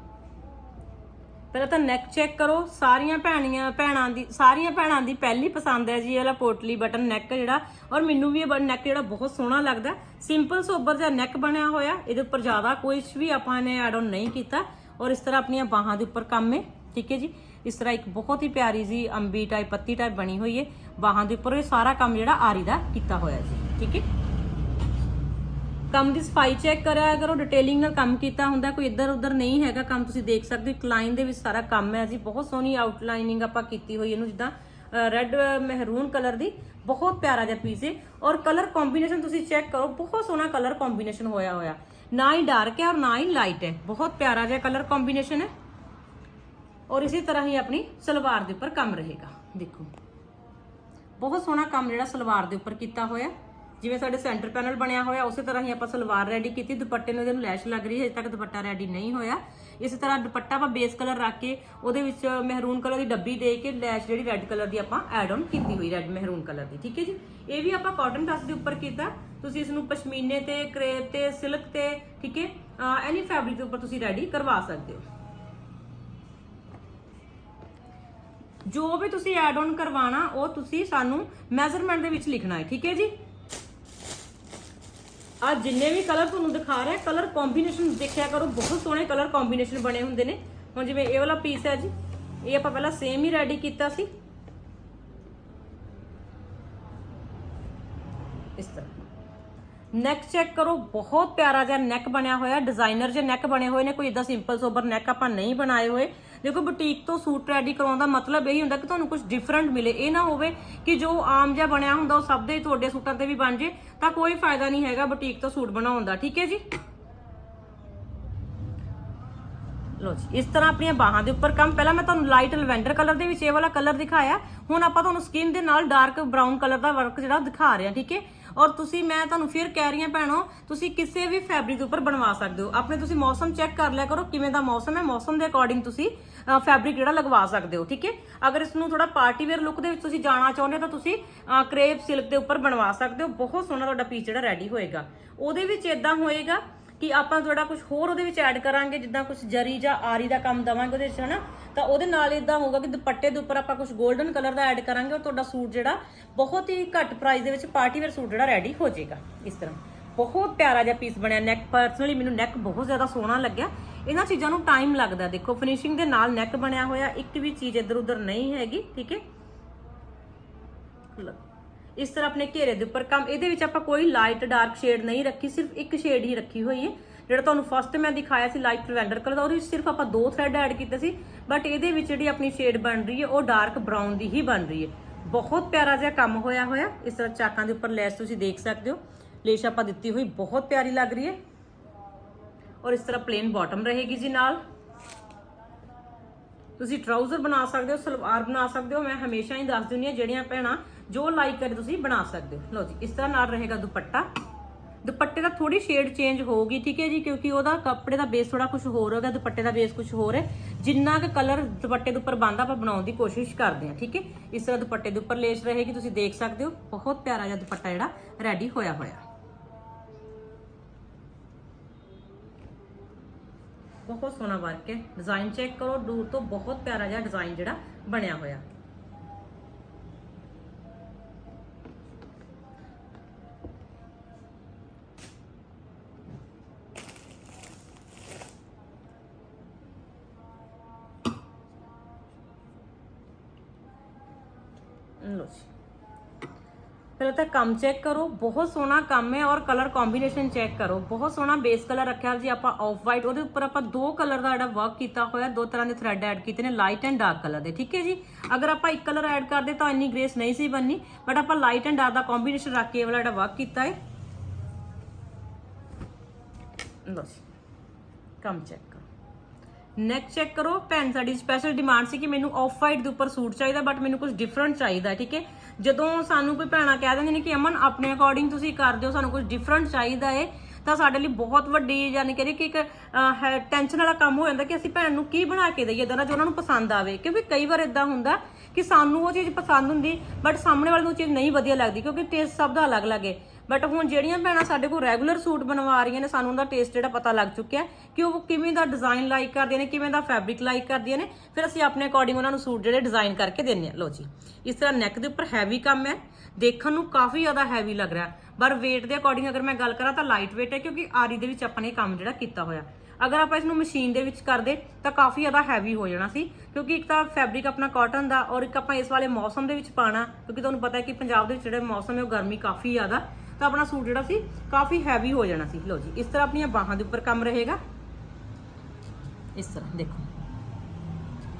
ਪਹਿਲਾਂ ਤਾਂ ਨੈਕ ਚੈੱਕ ਕਰੋ। ਸਾਰੀਆਂ ਭੈਣੀਆਂ, ਭੈਣਾਂ ਦੀ, ਸਾਰੀਆਂ ਭੈਣਾਂ ਦੀ ਪਹਿਲੀ ਪਸੰਦ ਹੈ ਜੀ ਇਹ ਵਾਲਾ ਪੋਟਲੀ ਬਟਨ ਨੈਕ ਜਿਹੜਾ। ਔਰ ਮੈਨੂੰ ਵੀ ਇਹ ਨੈਕ ਜਿਹੜਾ ਬਹੁਤ ਸੋਹਣਾ ਲੱਗਦਾ। ਸਿੰਪਲ ਸੋਬਰ ਜਿਹਾ ਨੈਕ ਬਣਿਆ ਹੋਇਆ। ਇਹਦੇ ਉੱਪਰ ਜ਼ਿਆਦਾ ਕੁਝ ਵੀ ਆਪਾਂ ਨੇ ਐਡ ਆਨ ਨਹੀਂ ਕੀਤਾ। ਔਰ ਇਸ ਤਰ੍ਹਾਂ ਆਪਣੀਆਂ ਬਾਹਾਂ ਦੇ ਉੱਪਰ ਕੰਮ ਹੈ। ਠੀਕ ਹੈ ਜੀ? ਇਸ ਤਰ੍ਹਾਂ ਇੱਕ ਬਹੁਤ ਹੀ ਪਿਆਰੀ ਜੀ ਅੰਬੀ ਟਾਈਪ ਪੱਤੀ ਟਾਈਪ ਬਣੀ ਹੋਈ ਹੈ। ਬਾਹਾਂ ਦੇ ਉੱਪਰ ਇਹ ਸਾਰਾ ਕੰਮ ਜਿਹੜਾ ਆਰੀ ਦਾ ਕੀਤਾ ਹੋਇਆ ਜੀ। ਠੀਕ ਹੈ? ਕੰਮ ਦੀ ਸਫ਼ਾਈ ਚੈੱਕ ਕਰਿਆ ਕਰੋ ਡਿਟੇਲਿੰਗ ਨਾਲ ਕੰਮ ਕੀਤਾ ਹੁੰਦਾ, ਕੋਈ ਇੱਧਰ ਉੱਧਰ ਨਹੀਂ ਹੈਗਾ ਕੰਮ, ਤੁਸੀਂ ਦੇਖ ਸਕਦੇ ਹੋ, ਇੱਕ ਲਾਈਨ ਦੇ ਵਿੱਚ ਸਾਰਾ ਕੰਮ ਹੈ ਜੀ, ਬਹੁਤ ਸੋਹਣੀ ਆਊਟਲਾਈਨਿੰਗ ਆਪਾਂ ਕੀਤੀ ਹੋਈ ਇਹਨੂੰ, ਜਿੱਦਾਂ ਰੈੱਡ ਮਹਿਰੂਨ ਕਲਰ ਦੀ, ਬਹੁਤ ਪਿਆਰਾ ਜਿਹਾ ਪੀਸ ਹੈ, ਔਰ ਕਲਰ ਕੰਬੀਨੇਸ਼ਨ ਤੁਸੀਂ ਚੈੱਕ ਕਰੋ, ਬਹੁਤ ਸੋਹਣਾ ਕਲਰ ਕੰਬੀਨੇਸ਼ਨ ਹੋਇਆ ਹੋਇਆ, ਨਾ ਹੀ ਡਾਰਕ ਹੈ ਔਰ ਨਾ ਹੀ ਲਾਈਟ ਹੈ, ਬਹੁਤ ਪਿਆਰਾ ਜਿਹਾ ਕਲਰ ਕੰਬੀਨੇਸ਼ਨ ਹੈ, ਔਰ ਇਸੇ ਤਰ੍ਹਾਂ ਹੀ ਆਪਣੀ ਸਲਵਾਰ ਦੇ ਉੱਪਰ ਕੰਮ ਰਹੇਗਾ, ਦੇਖੋ, ਬਹੁਤ ਸੋਹਣਾ ਕੰਮ ਜਿਹੜਾ ਸਲਵਾਰ ਦੇ ਉੱਪਰ ਕੀਤਾ ਹੋਇਆ ਜਿਵੇਂ ਸਾਡੇ ਸੈਂਟਰ ਪੈਨਲ ਬਣਿਆ ਹੋਇਆ, ਉਸੇ ਤਰ੍ਹਾਂ ਹੀ ਆਪਾਂ ਸਲਵਾਰ ਰੈਡੀ ਕੀਤੀ, ਦੁਪੱਟੇ ਨੂੰ ਇਹਦੇ ਨੂੰ ਲੈਸ਼ ਲੱਗ ਰਹੀ ਹੈ ਅਜੇ ਤੱਕ ਦੁਪੱਟਾ ਰੈਡੀ ਨਹੀਂ ਹੋਇਆ। ਇਸੇ ਤਰ੍ਹਾਂ ਦੁਪੱਟਾ ਆਪਾਂ ਬੇਸ ਕਲਰ ਰੱਖ ਕੇ ਉਹਦੇ ਵਿੱਚ ਮਹਿਰੂਨ ਕਲਰ ਦੀ ਡੱਬੀ ਦੇ ਕੇ ਲੈਸ਼ ਜਿਹੜੀ ਰੈੱਡ ਕਲਰ ਦੀ ਆਪਾਂ ਐਡ ਆਨ ਕੀਤੀ ਹੋਈ ਰੈੱਡ ਮਹਿਰੂਨ ਕਲਰ ਦੀ, ਠੀਕ ਹੈ ਜੀ? ਇਹ ਵੀ ਆਪਾਂ ਕਾਟਨ ਡਸ ਦੇ ਉੱਪਰ ਕੀਤਾ। ਤੁਸੀਂ ਇਸ ਨੂੰ ਪਸ਼ਮੀਨੇ ਤੇ ਕਰੇਪ ਤੇ ਸਿਲਕ ਤੇ, ਠੀਕ ਹੈ? ਐਨੀ ਫੈਬਰਿਕ ਦੇ ਉੱਪਰ ਤੁਸੀਂ ਰੈਡੀ ਕਰਵਾ ਸਕਦੇ ਹੋ। ਜੋ ਵੀ ਤੁਸੀਂ ਐਡ ਆਨ ਕਰਵਾਣਾ ਉਹ ਤੁਸੀਂ ਸਾਨੂੰ ਮੈਜ਼ਰਮੈਂਟ ਦੇ ਵਿੱਚ ਲਿਖਣਾ ਹੈ, ਠੀਕ ਹੈ ਜੀ? ਆ ਜਿੰਨੇ ਵੀ ਕਲਰ ਤੁਹਾਨੂੰ ਦਿਖਾ ਰਿਹਾ, ਕਲਰ ਕੰਬੀਨੇਸ਼ਨ ਦੇਖਿਆ ਕਰੋ, ਬਹੁਤ ਸੋਹਣੇ ਕਲਰ ਕੰਬੀਨੇਸ਼ਨ ਬਣੇ ਹੁੰਦੇ ਨੇ। ਹੁਣ ਜਿਵੇਂ ਇਹ ਵਾਲਾ ਪੀਸ ਹੈ ਜੀ, ਇਹ ਆਪਾਂ ਪਹਿਲਾਂ ਸੇਮ ਹੀ ਰੈਡੀ ਕੀਤਾ ਸੀ। ਇਸ ਤਰ੍ਹਾਂ। ਨੈਕ ਚੈੱਕ ਕਰੋ, ਬਹੁਤ ਪਿਆਰਾ ਜਿਹਾ ਨੈਕ ਬਣਿਆ ਹੋਇਆ ਡਿਜ਼ਾਈਨਰ ਜਿਹਾ ਨੈਕ ਬਣੇ ਹੋਏ ਨੇ, ਕੋਈ ਇਦਾਂ ਸਿੰਪਲ ਸੋਬਰ ਨੈਕ ਆਪਾਂ ਨਹੀਂ ਬਣਾਏ ਹੋਏ। ਦੇਖੋ ਬੁਟੀਕ ਤੋਂ ਸੂਟ ਰੈਡੀ ਕਰਾਉਣ ਦਾ ਮਤਲਬ ਇਹੀ ਹੁੰਦਾ ਕਿ ਤੁਹਾਨੂੰ ਕੁਝ ਡਿਫਰੈਂਟ ਮਿਲੇ। ਇਹ ਨਾ ਹੋਵੇ ਕਿ ਜੋ ਆਮ ਜਿਹਾ ਬਣਿਆ ਹੁੰਦਾ, ਉਹ ਸਭ ਦੇ ਤੁਹਾਡੇ ਸੂਟਾਂ ਤੇ ਵੀ ਬਣ ਜੇ, ਤਾਂ ਕੋਈ ਫਾਇਦਾ ਨਹੀਂ ਹੈਗਾ ਬੁਟੀਕ ਤੋਂ ਸੂਟ ਬਣਾਉਣ ਦਾ, ਠੀਕ ਹੈ ਜੀ? ਲੋ ਜੀ, ਇਸ ਤਰ੍ਹਾਂ ਆਪਣੀਆਂ ਬਾਹਾਂ ਦੇ ਉੱਪਰ ਕੰਮ। ਪਹਿਲਾਂ ਮੈਂ ਤੁਹਾਨੂੰ ਲਾਈਟ ਲਵੈਂਡਰ ਕਲਰ ਦੇ ਵਿੱਚ ਇਹ ਵਾਲਾ ਕਲਰ ਦਿਖਾਇਆ। ਹੁਣ ਆਪਾਂ ਤੁਹਾਨੂੰ ਸਕਿਨ ਦੇ ਨਾਲ ਡਾਰਕ ਬਰਾਊਨ ਕਲਰ ਦਾ ਵਰਕ ਜਿਹੜਾ ਦਿਖਾ ਰਹੇ ਹਾਂ, ਠੀਕ ਹੈ? ਔਰ ਤੁਸੀਂ, ਮੈਂ ਤੁਹਾਨੂੰ ਫਿਰ ਕਹਿ ਰਹੀ ਹਾਂ ਭੈਣੋ, ਤੁਸੀਂ ਕਿਸੇ ਵੀ ਫੈਬਰਿਕ ਉੱਪਰ ਬਣਵਾ ਸਕਦੇ ਹੋ। ਆਪਣੇ ਤੁਸੀਂ ਮੌਸਮ ਚੈੱਕ ਕਰ ਲਿਆ ਕਰੋ, ਕਿਵੇਂ ਦਾ ਮੌਸਮ ਹੈ, ਮੌਸਮ ਦੇ ਅਕੋਰਡਿੰਗ ਤੁਸੀਂ ਫੈਬਰਿਕ ਜਿਹੜਾ ਲਗਵਾ ਸਕਦੇ ਹੋ, ਠੀਕ ਹੈ? ਅਗਰ ਇਸ ਨੂੰ ਥੋੜਾ ਪਾਰਟੀ ਵੇਅਰ ਲੁੱਕ ਦੇ ਵਿੱਚ ਤੁਸੀਂ ਜਾਣਾ ਚਾਹੁੰਦੇ ਹੋ ਤਾਂ ਤੁਸੀਂ ਕ੍ਰੇਪ ਸਿਲਕ ਦੇ ਉੱਪਰ ਬਣਵਾ ਸਕਦੇ ਹੋ। ਬਹੁਤ ਸੋਹਣਾ ਤੁਹਾਡਾ ਪੀਸ ਜਿਹੜਾ ਰੈਡੀ ਹੋਏਗਾ। ਉਹਦੇ ਵਿੱਚ ਇਦਾਂ ਹੋਏਗਾ ਕਿ ਆਪਾਂ ਜਿਹੜਾ ਕੁਝ ਹੋਰ ਉਹਦੇ ਵਿੱਚ ਐਡ ਕਰਾਂਗੇ, ਜਿੱਦਾਂ ਕੁਝ ਜਰੀ ਜਾਂ ਆਰੀ ਦਾ ਕੰਮ ਦਵਾਂਗੇ ਉਹਦੇ ਵਿੱਚ, ਹਨਾ? ਤਾਂ ਉਹਦੇ ਨਾਲ ਇਦਾਂ ਹੋਊਗਾ ਕਿ ਦੁਪੱਟੇ ਦੇ ਉੱਪਰ ਆਪਾਂ ਕੁਝ 골ਡਨ ਕਲਰ ਦਾ ਐਡ ਕਰਾਂਗੇ ਔਰ ਤੁਹਾਡਾ ਸੂਟ ਜਿਹੜਾ ਬਹੁਤ ਹੀ ਘੱਟ ਪ੍ਰਾਈਸ ਦੇ ਵਿੱਚ ਪਾਰਟੀ ਵੇਅਰ ਸੂਟ ਜਿਹੜਾ ਰੈਡੀ ਹੋ ਜਾਏਗਾ। ਇਸ ਤਰ੍ਹਾਂ ਬਹੁਤ ਪਿਆਰਾ ਜਿਹਾ ਪੀਸ ਬਣਿਆ ਨੈਕ ਪਰਸਨਲੀ ਮੈਨੂੰ ਨੈਕ ਬਹੁਤ ਜ਼ਿਆਦਾ ਸੋਹਣਾ ਲੱਗਿਆ। ਇਹਨਾਂ ਚੀਜ਼ਾਂ ਨੂੰ ਟਾਈਮ ਲੱਗਦਾ। ਦੇਖੋ ਫਿਨਿਸ਼ਿੰਗ ਦੇ ਨਾਲ ਨੈਕ ਬਣਿਆ ਹੋਇਆ, ਇੱਕ ਵੀ ਚੀਜ਼ ਇੱਧਰ ਉੱਧਰ ਨਹੀਂ ਹੈਗੀ, ਠੀਕ ਹੈ? ਇਸ ਤਰ੍ਹਾਂ ਆਪਣੇ ਘੇਰੇ ਦੇ ਉੱਪਰ ਕੰਮ। ਇਹਦੇ ਵਿੱਚ ਆਪਾਂ ਕੋਈ ਲਾਈਟ ਡਾਰਕ ਸ਼ੇਡ ਨਹੀਂ ਰੱਖੀ, ਸਿਰਫ ਇੱਕ ਸ਼ੇਡ ਹੀ ਰੱਖੀ ਹੋਈ ਹੈ, ਜਿਹੜਾ ਤੁਹਾਨੂੰ ਫਸਟ ਮੈਂ ਦਿਖਾਇਆ ਸੀ ਲਾਈਟ ਲਵੈਂਡਰ ਕਲਰ ਦਾ, ਉਹਦੇ ਵਿੱਚ ਸਿਰਫ ਆਪਾਂ ਦੋ ਥ੍ਰੈਡ ਐਡ ਕੀਤੇ ਸੀ ਬਟ ਇਹਦੇ ਵਿੱਚ ਜਿਹੜੀ ਆਪਣੀ ਸ਼ੇਡ ਬਣ ਰਹੀ ਹੈ, ਉਹ ਡਾਰਕ ਬਰਾਊਨ ਦੀ ਹੀ ਬਣ ਰਹੀ ਹੈ। ਬਹੁਤ ਪਿਆਰਾ ਜਿਹਾ ਕੰਮ ਹੋਇਆ ਹੋਇਆ, ਇਸ ਤਰ੍ਹਾਂ ਚਾਕਾਂ ਦੇ ਉੱਪਰ ਲੈਸ ਤੁਸੀਂ ਦੇਖ ਸਕਦੇ ਹੋ। ਲੇਸ਼ ਆਪਾਂ ਦਿੱਤੀ ਹੋਈ, ਬਹੁਤ ਪਿਆਰੀ ਲੱਗ ਰਹੀ ਹੈ। ਔਰ ਇਸ ਤਰ੍ਹਾਂ ਪਲੇਨ ਬਾਟਮ ਰਹੇਗੀ ਜੀ ਨਾਲ। ਤੁਸੀਂ ਟਰਾਊਜ਼ਰ ਬਣਾ ਸਕਦੇ ਹੋ, ਸਲਵਾਰ ਬਣਾ ਸਕਦੇ ਹੋ, ਮੈਂ ਹਮੇਸ਼ਾ ਹੀ ਦੱਸ ਦਿੰਦੀ ਹਾਂ, ਜਿਹੜੀਆਂ ਭੈਣਾਂ ਜੋ ਲਾਈਕ ਕਰੇ ਤੁਸੀਂ ਬਣਾ ਸਕਦੇ ਹੋ। ਲਓ ਜੀ, ਇਸ ਤਰ੍ਹਾਂ ਨਾਲ ਰਹੇਗਾ ਦੁਪੱਟਾ। ਦੁਪੱਟੇ ਦਾ ਥੋੜੀ ਸ਼ੇਡ ਚੇਂਜ ਹੋਊਗੀ, ਠੀਕ ਹੈ ਜੀ, ਕਿਉਂਕਿ ਉਹਦਾ ਕੱਪੜੇ ਦਾ ਬੇਸ ਥੋੜਾ ਕੁਝ ਹੋਰ ਹੋਗਾ ਦੁਪੱਟੇ ਦਾ ਬੇਸ ਕੁਝ ਹੋਰ ਹੈ। ਜਿੰਨਾ ਕੁ ਕਲਰ ਦੁਪੱਟੇ ਦੇ ਉੱਪਰ ਬੰਦਾ ਆਪਾਂ ਬਣਾਉਣ ਦੀ ਕੋਸ਼ਿਸ਼ ਕਰਦੇ ਹਾਂ, ਠੀਕ ਹੈ। ਇਸ ਤਰ੍ਹਾਂ ਦੁਪੱਟੇ ਦੇ ਉੱਪਰ ਲੇਸ ਰਹੇਗੀ, ਤੁਸੀਂ ਦੇਖ ਸਕਦੇ ਹੋ, ਬਹੁਤ ਪਿਆਰਾ ਜਿਹਾ ਦੁਪੱਟਾ ਜਿਹੜਾ ਰੈਡੀ ਹੋਇਆ ਹੋਇਆ। ਬਹੁਤ ਸੋਹਣਾ ਵਰਕ ਹੈ ਡਿਜ਼ਾਈਨ ਚੈੱਕ ਕਰੋ ਦੂਰ ਤੋਂ ਬਹੁਤ ਪਿਆਰਾ ਜਿਹਾ ਡਿਜ਼ਾਈਨ ਜਿਹੜਾ ਬਣਿਆ ਹੋਇਆ ਲੋ ਜੀ ਪਹਿਲਾਂ ਤਾਂ ਕੰਮ ਚੈੱਕ ਕਰੋ ਬਹੁਤ ਸੋਹਣਾ ਕੰਮ ਹੈ ਔਰ ਕਲਰ ਕੰਬੀਨੇਸ਼ਨ ਚੈੱਕ ਕਰੋ ਬਹੁਤ ਸੋਹਣਾ ਬੇਸ ਕਲਰ ਰੱਖਿਆ ਜੀ ਆਪਾਂ ਆਫ ਵਾਈਟ ਉਹਦੇ ਉੱਪਰ ਆਪਾਂ ਦੋ ਕਲਰ ਦਾ ਜਿਹੜਾ ਵਰਕ ਕੀਤਾ ਹੋਇਆ ਦੋ ਤਰ੍ਹਾਂ ਦੇ ਥ੍ਰੈਡ ਐਡ ਕੀਤੇ ਨੇ ਲਾਈਟ ਐਂਡ ਡਾਰਕ ਕਲਰ ਦੇ ਠੀਕ ਹੈ ਜੀ ਅਗਰ ਆਪਾਂ ਇੱਕ ਕਲਰ ਐਡ ਕਰਦੇ ਤਾਂ ਇੰਨੀ ਗ੍ਰੇਸ ਨਹੀਂ ਸੀ ਬਣਨੀ ਬਟ ਆਪਾਂ ਲਾਈਟ ਐਂਡ ਡਾਰਕ ਦਾ ਕੰਬੀਨੇਸ਼ਨ ਰੱਖ ਕੇ ਇਹ ਵਾਲਾ ਜਿਹੜਾ ਵਰਕ ਕੀਤਾ ਹੈ ਲੋ ਜੀ ਕੰਮ ਚੈੱਕ ਕਰੋ ਨੈਕ ਚੈੱਕ ਕਰੋ, ਭੈਣ ਸਾਡੀ ਸਪੈਸ਼ਲ ਡਿਮਾਂਡ ਸੀ ਕਿ ਮੈਨੂੰ ਆਫ ਵਾਈਟ ਦੇ ਉੱਪਰ ਸੂਟ ਚਾਹੀਦਾ ਬਟ ਮੈਨੂੰ ਕੁਝ ਡਿਫਰੈਂਟ ਚਾਹੀਦਾ, ਠੀਕ ਹੈ? ਜਦੋਂ ਸਾਨੂੰ ਕੋਈ ਭੈਣਾ ਕਹਿ ਦਿੰਦੇ ਨੇ ਕਿ ਅਮਨ, ਆਪਣੇ ਅਕੋਰਡਿੰਗ ਤੁਸੀਂ ਕਰ ਦਿਓ, ਸਾਨੂੰ ਕੁਝ ਡਿਫਰੈਂਟ ਚਾਹੀਦਾ ਹੈ ਤਾਂ ਸਾਡੇ ਲਈ ਬਹੁਤ ਵੱਡੀ, ਯਾਨੀ ਕਿ ਕਿ ਇੱਕ ਟੈਨਸ਼ਨ ਵਾਲਾ ਕੰਮ ਹੋ ਜਾਂਦਾ ਕਿ ਅਸੀਂ ਭੈਣ ਨੂੰ ਕੀ ਬਣਾ ਕੇ ਦਈਏ ਦਾ ਜੋ ਉਹਨਾਂ ਨੂੰ ਪਸੰਦ ਆਵੇ। ਕਿਉਂਕਿ ਕਈ ਵਾਰ ਇਦਾਂ ਹੁੰਦਾ ਕਿ ਸਾਨੂੰ ਉਹ ਚੀਜ਼ ਪਸੰਦ ਹੁੰਦੀ ਬਟ ਸਾਹਮਣੇ ਵਾਲੇ ਨੂੰ ਚੀਜ਼ ਨਹੀਂ ਵਧੀਆ ਲੱਗਦੀ, ਕਿਉਂਕਿ ਟੇਸਟ ਸਭ ਦਾ ਅਲੱਗ-ਅਲੱਗ ਹੈ ਬਟ ਹੁਣ ਜਿਹੜੀਆਂ ਭੈਣਾਂ ਸਾਡੇ ਕੋਲ ਰੈਗੂਲਰ ਸੂਟ ਬਣਵਾ ਰਹੀਆਂ ਨੇ, ਸਾਨੂੰ ਉਹਦਾ ਟੇਸਟ ਜਿਹੜਾ ਪਤਾ ਲੱਗ ਚੁੱਕਿਆ ਕਿ ਉਹ ਕਿਵੇਂ ਦਾ ਡਿਜ਼ਾਈਨ ਲਾਈਕ ਕਰਦੀਆਂ ਨੇ, ਕਿਵੇਂ ਦਾ ਫੈਬਰਿਕ ਲਾਈਕ ਕਰਦੀਆਂ ਨੇ। ਫਿਰ ਅਸੀਂ ਆਪਣੇ ਅਕੋਰਡਿੰਗ ਉਹਨਾਂ ਨੂੰ ਸੂਟ ਜਿਹੜੇ ਡਿਜ਼ਾਈਨ ਕਰਕੇ ਦਿੰਨੇ ਆ ਲੋ ਜੀ, ਇਸ ਤਰ੍ਹਾਂ ਨੈਕ ਦੇ ਉੱਪਰ ਹੈਵੀ ਕੰਮ ਹੈ। ਦੇਖਣ ਨੂੰ ਕਾਫੀ ਜ਼ਿਆਦਾ ਹੈਵੀ ਲੱਗ ਰਿਹਾ ਪਰ weight ਦੇ ਅਕੋਰਡਿੰਗ ਅਗਰ ਮੈਂ ਗੱਲ ਕਰਾਂ ਤਾਂ ਲਾਈਟ weight ਹੈ, ਕਿਉਂਕਿ ਆਰੀ ਦੇ ਵਿੱਚ ਆਪਾਂ ਨੇ ਕੰਮ ਜਿਹੜਾ ਕੀਤਾ ਹੋਇਆ। ਅਗਰ ਆਪਾਂ ਇਸ ਨੂੰ ਮਸ਼ੀਨ ਦੇ ਵਿੱਚ ਕਰਦੇ ਤਾਂ ਕਾਫੀ ਜ਼ਿਆਦਾ ਹੈਵੀ ਹੋ ਜਾਣਾ ਸੀ। ਕਿਉਂਕਿ ਇੱਕ ਤਾਂ ਫੈਬਰਿਕ ਆਪਣਾ ਕਾਟਨ ਦਾ ਔਰ ਇੱਕ ਆਪਾਂ ਇਸ ਵਾਲੇ ਮੌਸਮ ਦੇ ਵਿੱਚ ਪਾਣਾ ਕਿਉਂਕਿ ਤੁਹਾਨੂੰ ਪਤਾ ਹੈ ਕਿ ਪੰਜਾਬ ਦੇ ਵਿੱਚ ਜਿਹੜਾ ਮੌਸਮ ਹੈ, ਉਹ ਗਰਮੀ ਕਾਫੀ ਜ਼ਿਆਦਾ ਤਾਂ ਆਪਣਾ ਸੂਟ ਜਿਹੜਾ ਸੀ, ਕਾਫੀ ਹੈਵੀ ਹੋ ਜਾਣਾ ਸੀ। ਲਓ ਜੀ, ਇਸ ਤਰ੍ਹਾਂ ਆਪਣੀਆਂ ਬਾਹਾਂ ਦੇ ਉੱਪਰ ਕੰਮ ਰਹੇਗਾ। ਇਸ ਤਰ੍ਹਾਂ, ਦੇਖੋ।